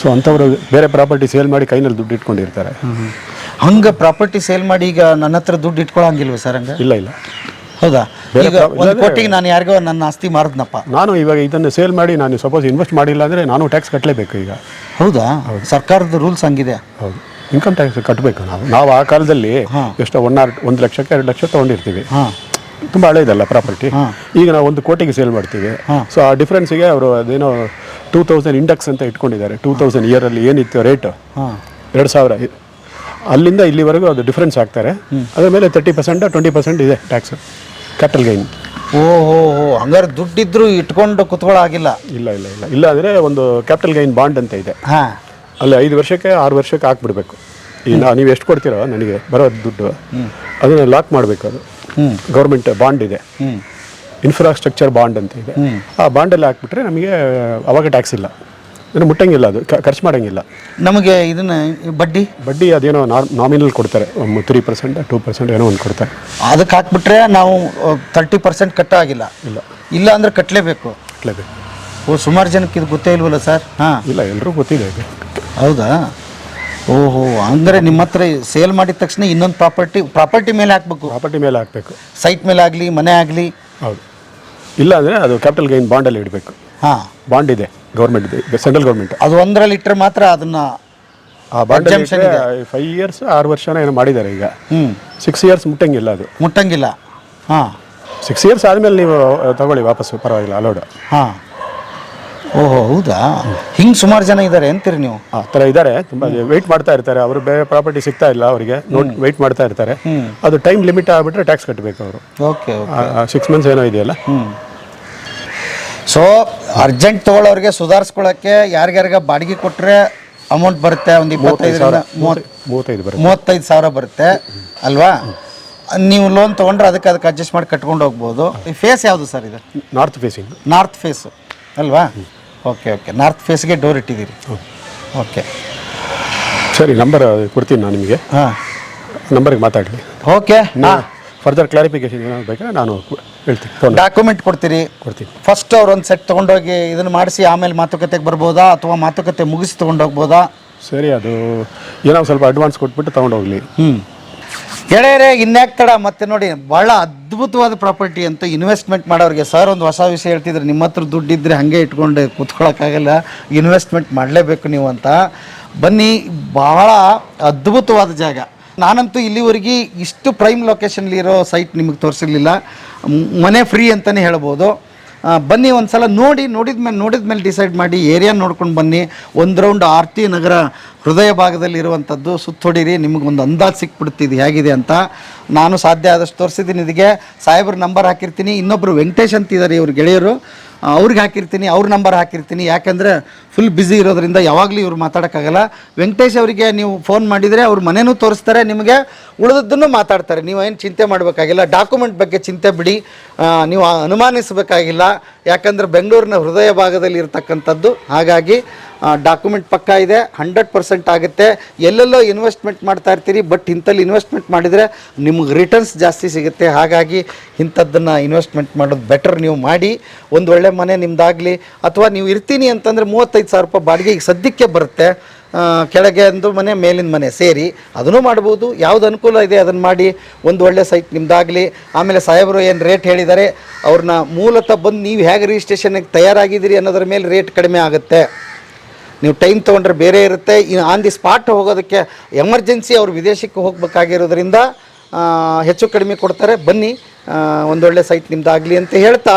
ಸೊ ಅಂಥವ್ರು ಬೇರೆ ಪ್ರಾಪರ್ಟಿ ಸೇಲ್ ಮಾಡಿ ಕೈನಲ್ಲಿ ದುಡ್ಡು ಇಟ್ಕೊಂಡಿರ್ತಾರೆ. ಹಂಗೆ ಪ್ರಾಪರ್ಟಿ ಸೇಲ್ ಮಾಡಿ ಈಗ ನನ್ನ ಹತ್ರ ದುಡ್ಡು ಇಟ್ಕೊಳಂಗಿಲ್ವ ಸರ್ ಹಂಗೆ? ಇಲ್ಲ ಇಲ್ಲ. ಹೌದಾ? ಬೇರೆ ಈಗ ಒಂದು ಕೋಟಿಗೆ ನಾನು ಯಾರಿಗೋ ನನ್ನ ಆಸ್ತಿ ಮಾರದ್ನಪ್ಪ. ನಾನು ಇವಾಗ ಇದನ್ನು ಸೇಲ್ ಮಾಡಿ ನಾನು ಸಪೋಸ್ ಇನ್ವೆಸ್ಟ್ ಮಾಡಿಲ್ಲ ಅಂದರೆ ನಾನು ಟ್ಯಾಕ್ಸ್ ಕಟ್ಟಲೇಬೇಕು ಈಗ. ಹೌದಾ? ಸರ್ಕಾರದ ರೂಲ್ಸ್ ಹಂಗಿದೆ. ಹೌದು. ಇನ್ಕಮ್ ಟ್ಯಾಕ್ಸ್ ಕಟ್ಟಬೇಕು ನಾವು. ನಾವು ಆ ಕಾಲದಲ್ಲಿ ಎಷ್ಟೋ ಒನ್ ಆರ್ ಒಂದು ಲಕ್ಷಕ್ಕೆ ಎರಡು ಲಕ್ಷ ತೊಗೊಂಡಿರ್ತೀವಿ. ಹಾಂ. ತುಂಬ ಹಳೇದಲ್ಲ ಪ್ರಾಪರ್ಟಿ. ಈಗ ನಾವು ಒಂದು ಕೋಟಿಗೆ ಸೇಲ್ ಮಾಡ್ತೀವಿ. ಸೊ ಆ ಡಿಫ್ರೆನ್ಸಿಗೆ ಅವರು ಅದೇನೋ ಟೂ ತೌಸಂಡ್ ಇಂಡೆಕ್ಸ್ ಅಂತ ಇಟ್ಕೊಂಡಿದ್ದಾರೆ. ಟೂ ತೌಸಂಡ್ ಇಯರಲ್ಲಿ ಏನಿತ್ತು ರೇಟ್ ಹಾಂ. ಎರಡು ಸಾವಿರ. ಅಲ್ಲಿಂದ ಇಲ್ಲಿವರೆಗೂ ಅದು ಡಿಫ್ರೆನ್ಸ್ ಆಗ್ತಾರೆ. ಅದರ ಮೇಲೆ ತರ್ಟಿ ಪರ್ಸೆಂಟ್ ಟ್ವೆಂಟಿ ಪರ್ಸೆಂಟ್ ಇದೆ ಟ್ಯಾಕ್ಸ್ ಕ್ಯಾಪಿಟಲ್ ಗೈನ್ ಓಹೋ ಹಂಗಾರೆ ದುಡ್ಡಿದ್ರು ಇಟ್ಕೊಂಡು ಕುತ್ಕೊಳ್ಳಾಗಿಲ್ಲ ಇಲ್ಲ ಇಲ್ಲ ಇಲ್ಲ. ಇಲ್ಲ ಅಂದರೆ ಒಂದು ಕ್ಯಾಪಿಟಲ್ ಗೈನ್ ಬಾಂಡ್ ಅಂತ ಇದೆ. ಹಾಂ. ಅಲ್ಲಿ ಐದು ವರ್ಷಕ್ಕೆ ಆರು ವರ್ಷಕ್ಕೆ ಹಾಕ್ಬಿಡ್ಬೇಕು. ಈಗ ನಾ- ನೀವು ಎಷ್ಟು ಕೊಡ್ತೀರೋ ನನಗೆ ಬರೋ ದುಡ್ಡು ಅದನ್ನು ಲಾಕ್ ಮಾಡಬೇಕು ಅದು. ಗೌರ್ಮೆಂಟ್ ಬಾಂಡ್ ಇದೆ. ಇನ್ಫ್ರಾಸ್ಟ್ರಕ್ಚರ್ ಬಾಂಡ್ ಅಂತ ಇದೆ. ಆ ಬಾಂಡಲ್ಲಿ ಹಾಕ್ಬಿಟ್ರೆ ನಮಗೆ ಅವಾಗ ಟ್ಯಾಕ್ಸ್ ಇಲ್ಲ. ಅಂದರೆ ಮುಟ್ಟಂಗಿಲ್ಲ ಅದು ಖರ್ಚು ಮಾಡೋಂಗಿಲ್ಲ. ನಮಗೆ ಇದನ್ನ ಬಡ್ಡಿ? ಬಡ್ಡಿ ಅದೇನೋ ನಾಮಿನಲ್ ಕೊಡ್ತಾರೆ ತ್ರೀ ಪರ್ಸೆಂಟ್ ಟೂ ಪರ್ಸೆಂಟ್ ಏನೋ ಒಂದು ಕೊಡ್ತಾರೆ. ಅದಕ್ಕೆ ಹಾಕ್ಬಿಟ್ರೆ ನಾವು ತರ್ಟಿ ಪರ್ಸೆಂಟ್ ಕಟ್ಟಾಗಿಲ್ಲ. ಇಲ್ಲ. ಇಲ್ಲ ಅಂದ್ರೆ ಕಟ್ಟಲೇಬೇಕು ಕಟ್ಟಲೇಬೇಕು ಓ ಸುಮಾರು ಜನಕ್ಕೆ ಇದು ಗೊತ್ತೇ ಇಲ್ವಲ್ಲ ಸರ್? ಹಾಂ. ಇಲ್ಲ ಎಲ್ಲರೂ ಗೊತ್ತಿದೆ ಇದು. ಹೌದಾ? ಓಹೋ ಅಂದರೆ ನಿಮ್ಮ ಹತ್ರ ಸೇಲ್ ಮಾಡಿದ ತಕ್ಷಣ ಇನ್ನೊಂದು ಪ್ರಾಪರ್ಟಿ ಪ್ರಾಪರ್ಟಿ ಮೇಲೆ ಹಾಕ್ಬೇಕು. ಪ್ರಾಪರ್ಟಿ ಮೇಲೆ ಹಾಕಬೇಕು. ಸೈಟ್ ಮೇಲೆ ಆಗಲಿ ಮನೆ ಆಗಲಿ. ಹೌದು. ಇಲ್ಲ ಅಂದರೆ ಅದು ಕ್ಯಾಪಿಟಲ್ ಗೈನ್ ಬಾಂಡಲ್ಲಿ ಇಡಬೇಕು. ಹಾಂ. ಬಾಂಡ್ ಇದೆ. ಗೌರ್ಮೆಂಟ್ ಇದೆ ಸೆಂಟ್ರಲ್ ಗೌರ್ಮೆಂಟ್ ಅದು ಒಂದರಲ್ಲಿ ಇಟ್ಟರೆ ಮಾತ್ರ ಅದನ್ನ ಆ ಬಾಂಡ್ Exemption ಇದೆ. ಫೈವ್ ಇಯರ್ಸ್ ಆರು ವರ್ಷನ ಏನೋ ಮಾಡಿದ್ದಾರೆ ಈಗ. ಹ್ಞೂ ಸಿಕ್ಸ್ ಇಯರ್ಸ್ ಮುಟ್ಟಂಗಿಲ್ಲ ಅದು. ಮುಟ್ಟಂಗಿಲ್ಲ. ಹಾಂ. ಸಿಕ್ಸ್ ಇಯರ್ಸ್ ಆದಮೇಲೆ ನೀವು ಆ, ತಗೊಳ್ಳಿ ವಾಪಸ್ಸು ಪರವಾಗಿಲ್ಲ ಅಲೋಡ್ ಹಾಂ. ಓಹೋ ಹೌದಾ? ಹಿಂಗೆ ಸುಮಾರು ಜನ ಇದ್ದಾರೆ ಅಂತೀರಿ ನೀವು? ಆ ಥರ ಇದ್ದಾರೆ ತುಂಬ ವೆಯ್ಟ್ ಮಾಡ್ತಾ ಇರ್ತಾರೆ. ಅವರು ಬೇರೆ ಪ್ರಾಪರ್ಟಿ ಸಿಗ್ತಾ ಇಲ್ಲ ಅವರಿಗೆ ನೋಡಿ ವೆಯ್ಟ್ ಮಾಡ್ತಾ ಇರ್ತಾರೆ. ಅದು ಟೈಮ್ ಲಿಮಿಟ್ ಆಗಿಬಿಟ್ರೆ ಟ್ಯಾಕ್ಸ್ ಕಟ್ಟಬೇಕು ಅವರು. ಓಕೆ ಸಿಕ್ಸ್ ಮಂತ್ಸ್ ಏನೋ ಇದೆಯಲ್ಲ. ಸೊ ಅರ್ಜೆಂಟ್ ತಗೊಳ್ಳೋರಿಗೆ ಸುಧಾರಿಸ್ಕೊಳ್ಳೋಕ್ಕೆ ಯಾರಿಗ್ಯಾರಿಗೆ ಬಾಡಿಗೆ ಕೊಟ್ಟರೆ ಅಮೌಂಟ್ ಬರುತ್ತೆ? ಒಂದು ಇಪ್ಪತ್ತೈದರಿಂದ ಮೂವತ್ತು ಮೂವತ್ತೈದು ಸಾವಿರ ಬರುತ್ತೆ ಅಲ್ವಾ? ನೀವು ಲೋನ್ ತೊಗೊಂಡ್ರೆ ಅದಕ್ಕೆ ಅದಕ್ಕೆ ಅಡ್ಜಸ್ಟ್ ಮಾಡಿ ಕಟ್ಕೊಂಡು ಹೋಗ್ಬೋದು. ಈ ಫೇಸ್ ಯಾವುದು ಸರ್ ಇದು? ನಾರ್ತ್ ಫೇಸಿಂಗ್ ನಾರ್ತ್ ಫೇಸು ಅಲ್ವಾ? ಓಕೆ ಓಕೆ ನಾರ್ತ್ ಫೇಸ್ಗೆ ಡೋರ್ ಇಟ್ಟಿದ್ದೀರಿ. ಓಕೆ ಸರಿ ನಂಬರ್ ಕೊಡ್ತೀನಿ ನಾನು ನಿಮಗೆ. ಹಾಂ. ನಂಬರ್ಗೆ ಮಾತಾಡಲಿ ಓಕೆ ಫರ್ದರ್ ಕ್ಲಾರಿಫಿಕೇಶನ್ ಏನಾದ್ರು ಬೇಕಾ ನಾನು ಡಾಕ್ಯುಮೆಂಟ್ ಕೊಡ್ತೀರಿ. ಕೊಡ್ತೀವಿ ಫಸ್ಟ್ ಅವ್ರು ಒಂದು ಸೆಟ್ ತೊಗೊಂಡೋಗಿ ಇದನ್ನು ಮಾಡಿಸಿ ಆಮೇಲೆ ಮಾತುಕತೆಗೆ ಬರ್ಬೋದಾ ಅಥವಾ ಮಾತುಕತೆ ಮುಗಿಸಿ ತೊಗೊಂಡೋಗ್ಬೋದಾ? ಸರಿ ಅದು ಏನೋ ಸ್ವಲ್ಪ ಅಡ್ವಾನ್ಸ್ ಕೊಟ್ಬಿಟ್ಟು ತೊಗೊಂಡೋಗ್ಲಿ. ಹ್ಞೂ ಗೆಳೆಯರೇ ಇನ್ಯಾಕ್ ತಡ ಮತ್ತೆ ನೋಡಿ ಭಾಳ ಅದ್ಭುತವಾದ ಪ್ರಾಪರ್ಟಿ ಅಂತ ಇನ್ವೆಸ್ಟ್ಮೆಂಟ್ ಮಾಡೋರಿಗೆ ಸರ್ ಒಂದು ಹೊಸ ವಿಷಯ ಹೇಳ್ತಿದ್ರೆ. ನಿಮ್ಮ ಹತ್ರ ದುಡ್ಡಿದ್ರೆ ಹಾಗೆ ಇಟ್ಕೊಂಡು ಕೂತ್ಕೊಳ್ಳೋಕ್ಕಾಗಲ್ಲ ಇನ್ವೆಸ್ಟ್ಮೆಂಟ್ ಮಾಡಲೇಬೇಕು ನೀವು ಅಂತ. ಬನ್ನಿ ಭಾಳ ಅದ್ಭುತವಾದ ಜಾಗ. ನಾನಂತೂ ಇಲ್ಲಿವರೆಗೆ ಇಷ್ಟು ಪ್ರೈಮ್ ಲೊಕೇಶನ್ಲಿರೋ ಸೈಟ್ ನಿಮಗೆ ತೋರಿಸಿರ್ಲಿಲ್ಲ. ಮನೆ ಫ್ರೀ ಅಂತಲೇ ಹೇಳ್ಬೋದು. ಬನ್ನಿ ಒಂದು ಸಲ ನೋಡಿ ನೋಡಿದ ಮೇಲೆ ನೋಡಿದ ಮೇಲೆ ಡಿಸೈಡ್ ಮಾಡಿ ಏರಿಯಾ ನೋಡ್ಕೊಂಡು ಬನ್ನಿ. ಒಂದು ರೌಂಡ್ ಆರ್ತಿ ನಗರ ಹೃದಯ ಭಾಗದಲ್ಲಿ ಇರುವಂಥದ್ದು ಸುತ್ತೊಡಿರಿ ನಿಮಗೆ ಒಂದು ಅಂದಾಜು ಸಿಕ್ಬಿಡುತ್ತೆ ಇದು ಹೇಗಿದೆ ಅಂತ ನಾನು ಸಾಧ್ಯ ಆದಷ್ಟು ತೋರಿಸಿದ್ದೀನಿ ಇದಕ್ಕೆ ಸಾಹೇಬ್ರ ನಂಬರ್ ಹಾಕಿರ್ತೀನಿ. ಇನ್ನೊಬ್ಬರು ವೆಂಕಟೇಶ್ ಅಂತಿದ್ದಾರೆ ಇವ್ರ ಗೆಳೆಯರು. ಆ, ಅವ್ರಿಗೆ ಹಾಕಿರ್ತೀನಿ ಅವ್ರ ನಂಬರ್ ಹಾಕಿರ್ತೀನಿ. ಯಾಕೆಂದರೆ ಫುಲ್ ಬ್ಯುಸಿ ಇರೋದ್ರಿಂದ ಯಾವಾಗಲೂ ಇವ್ರು ಮಾತಾಡೋಕ್ಕಾಗಲ್ಲ. ವೆಂಕಟೇಶ್ ಅವರಿಗೆ ನೀವು ಫೋನ್ ಮಾಡಿದರೆ ಅವ್ರ ಮನೆಯೂ ತೋರಿಸ್ತಾರೆ, ನಿಮಗೆ ಉಳಿದದ್ದನ್ನು ಮಾತಾಡ್ತಾರೆ. ನೀವು ಏನು ಚಿಂತೆ ಮಾಡಬೇಕಾಗಿಲ್ಲ. ಡಾಕ್ಯುಮೆಂಟ್ ಬಗ್ಗೆ ಚಿಂತೆ ಬಿಡಿ. ನೀವು ಅನುಮಾನಿಸಬೇಕಾಗಿಲ್ಲ. ಯಾಕಂದರೆ ಬೆಂಗಳೂರಿನ ಹೃದಯ ಭಾಗದಲ್ಲಿ ಇರತಕ್ಕಂಥದ್ದು. ಹಾಗಾಗಿ ಡಾಕ್ಯುಮೆಂಟ್ ಪಕ್ಕ ಇದೆ. ಹಂಡ್ರೆಡ್ ಪರ್ಸೆಂಟ್ ಆಗುತ್ತೆ. ಎಲ್ಲೆಲ್ಲೋ ಇನ್ವೆಸ್ಟ್ಮೆಂಟ್ ಮಾಡ್ತಾ ಇರ್ತೀರಿ ಬಟ್ ಇಂಥಲ್ಲಿ ಇನ್ವೆಸ್ಟ್ಮೆಂಟ್ ಮಾಡಿದರೆ ನಿಮ್ಗೆ ರಿಟರ್ನ್ಸ್ ಜಾಸ್ತಿ ಸಿಗುತ್ತೆ. ಹಾಗಾಗಿ, ಇಂಥದ್ದನ್ನು ಇನ್ವೆಸ್ಟ್ಮೆಂಟ್ ಮಾಡೋದು ಬೆಟರ್ ನೀವು ಮಾಡಿ. ಒಂದು ಒಳ್ಳೆ ಮನೆ ನಿಮ್ದಾಗಲಿ. ಅಥವಾ ನೀವು ಇರ್ತೀನಿ ಅಂತಂದರೆ ಮೂವತ್ತೈದು ಸಾವಿರ ರೂಪಾಯಿ ಬಾಡಿಗೆ ಈಗ ಸದ್ಯಕ್ಕೆ ಬರುತ್ತೆ. ಕೆಳಗೆ ಒಂದು ಮನೆ, ಮೇಲಿನ ಮನೆ ಸೇರಿ ಅದನ್ನು ಮಾಡ್ಬೋದು. ಯಾವ್ದು ಅನುಕೂಲ ಇದೆ ಅದನ್ನು ಮಾಡಿ ಒಂದು ಒಳ್ಳೆ ಸೈಟ್ ನಿಮ್ದಾಗಲಿ. ಆಮೇಲೆ ಸಾಹೇಬರು ಏನು ರೇಟ್ ಹೇಳಿದ್ದಾರೆ, ಅವ್ರನ್ನ ಮೂಲತಃ ಬಂದು ನೀವು ಹೇಗೆ ರಿಜಿಸ್ಟ್ರೇಷನ್ಗೆ ತಯಾರಾಗಿದ್ದೀರಿ ಅನ್ನೋದ್ರ ಮೇಲೆ ರೇಟ್ ಕಡಿಮೆ ಆಗುತ್ತೆ. ನೀವು ಟೈಮ್ ತೊಗೊಂಡ್ರೆ ಬೇರೆ ಇರುತ್ತೆ. ಆನ್ ದಿ ಸ್ಪಾಟ್ ಹೋಗೋದಕ್ಕೆ ಎಮರ್ಜೆನ್ಸಿ ಅವ್ರು ವಿದೇಶಕ್ಕೆ ಹೋಗ್ಬೇಕಾಗಿರೋದ್ರಿಂದ ಹೆಚ್ಚು ಕಡಿಮೆ ಕೊಡ್ತಾರೆ. ಬನ್ನಿ ಒಂದೊಳ್ಳೆ ಸೈಟ್ ನಿಮ್ದಾಗಲಿ ಅಂತ ಹೇಳ್ತಾ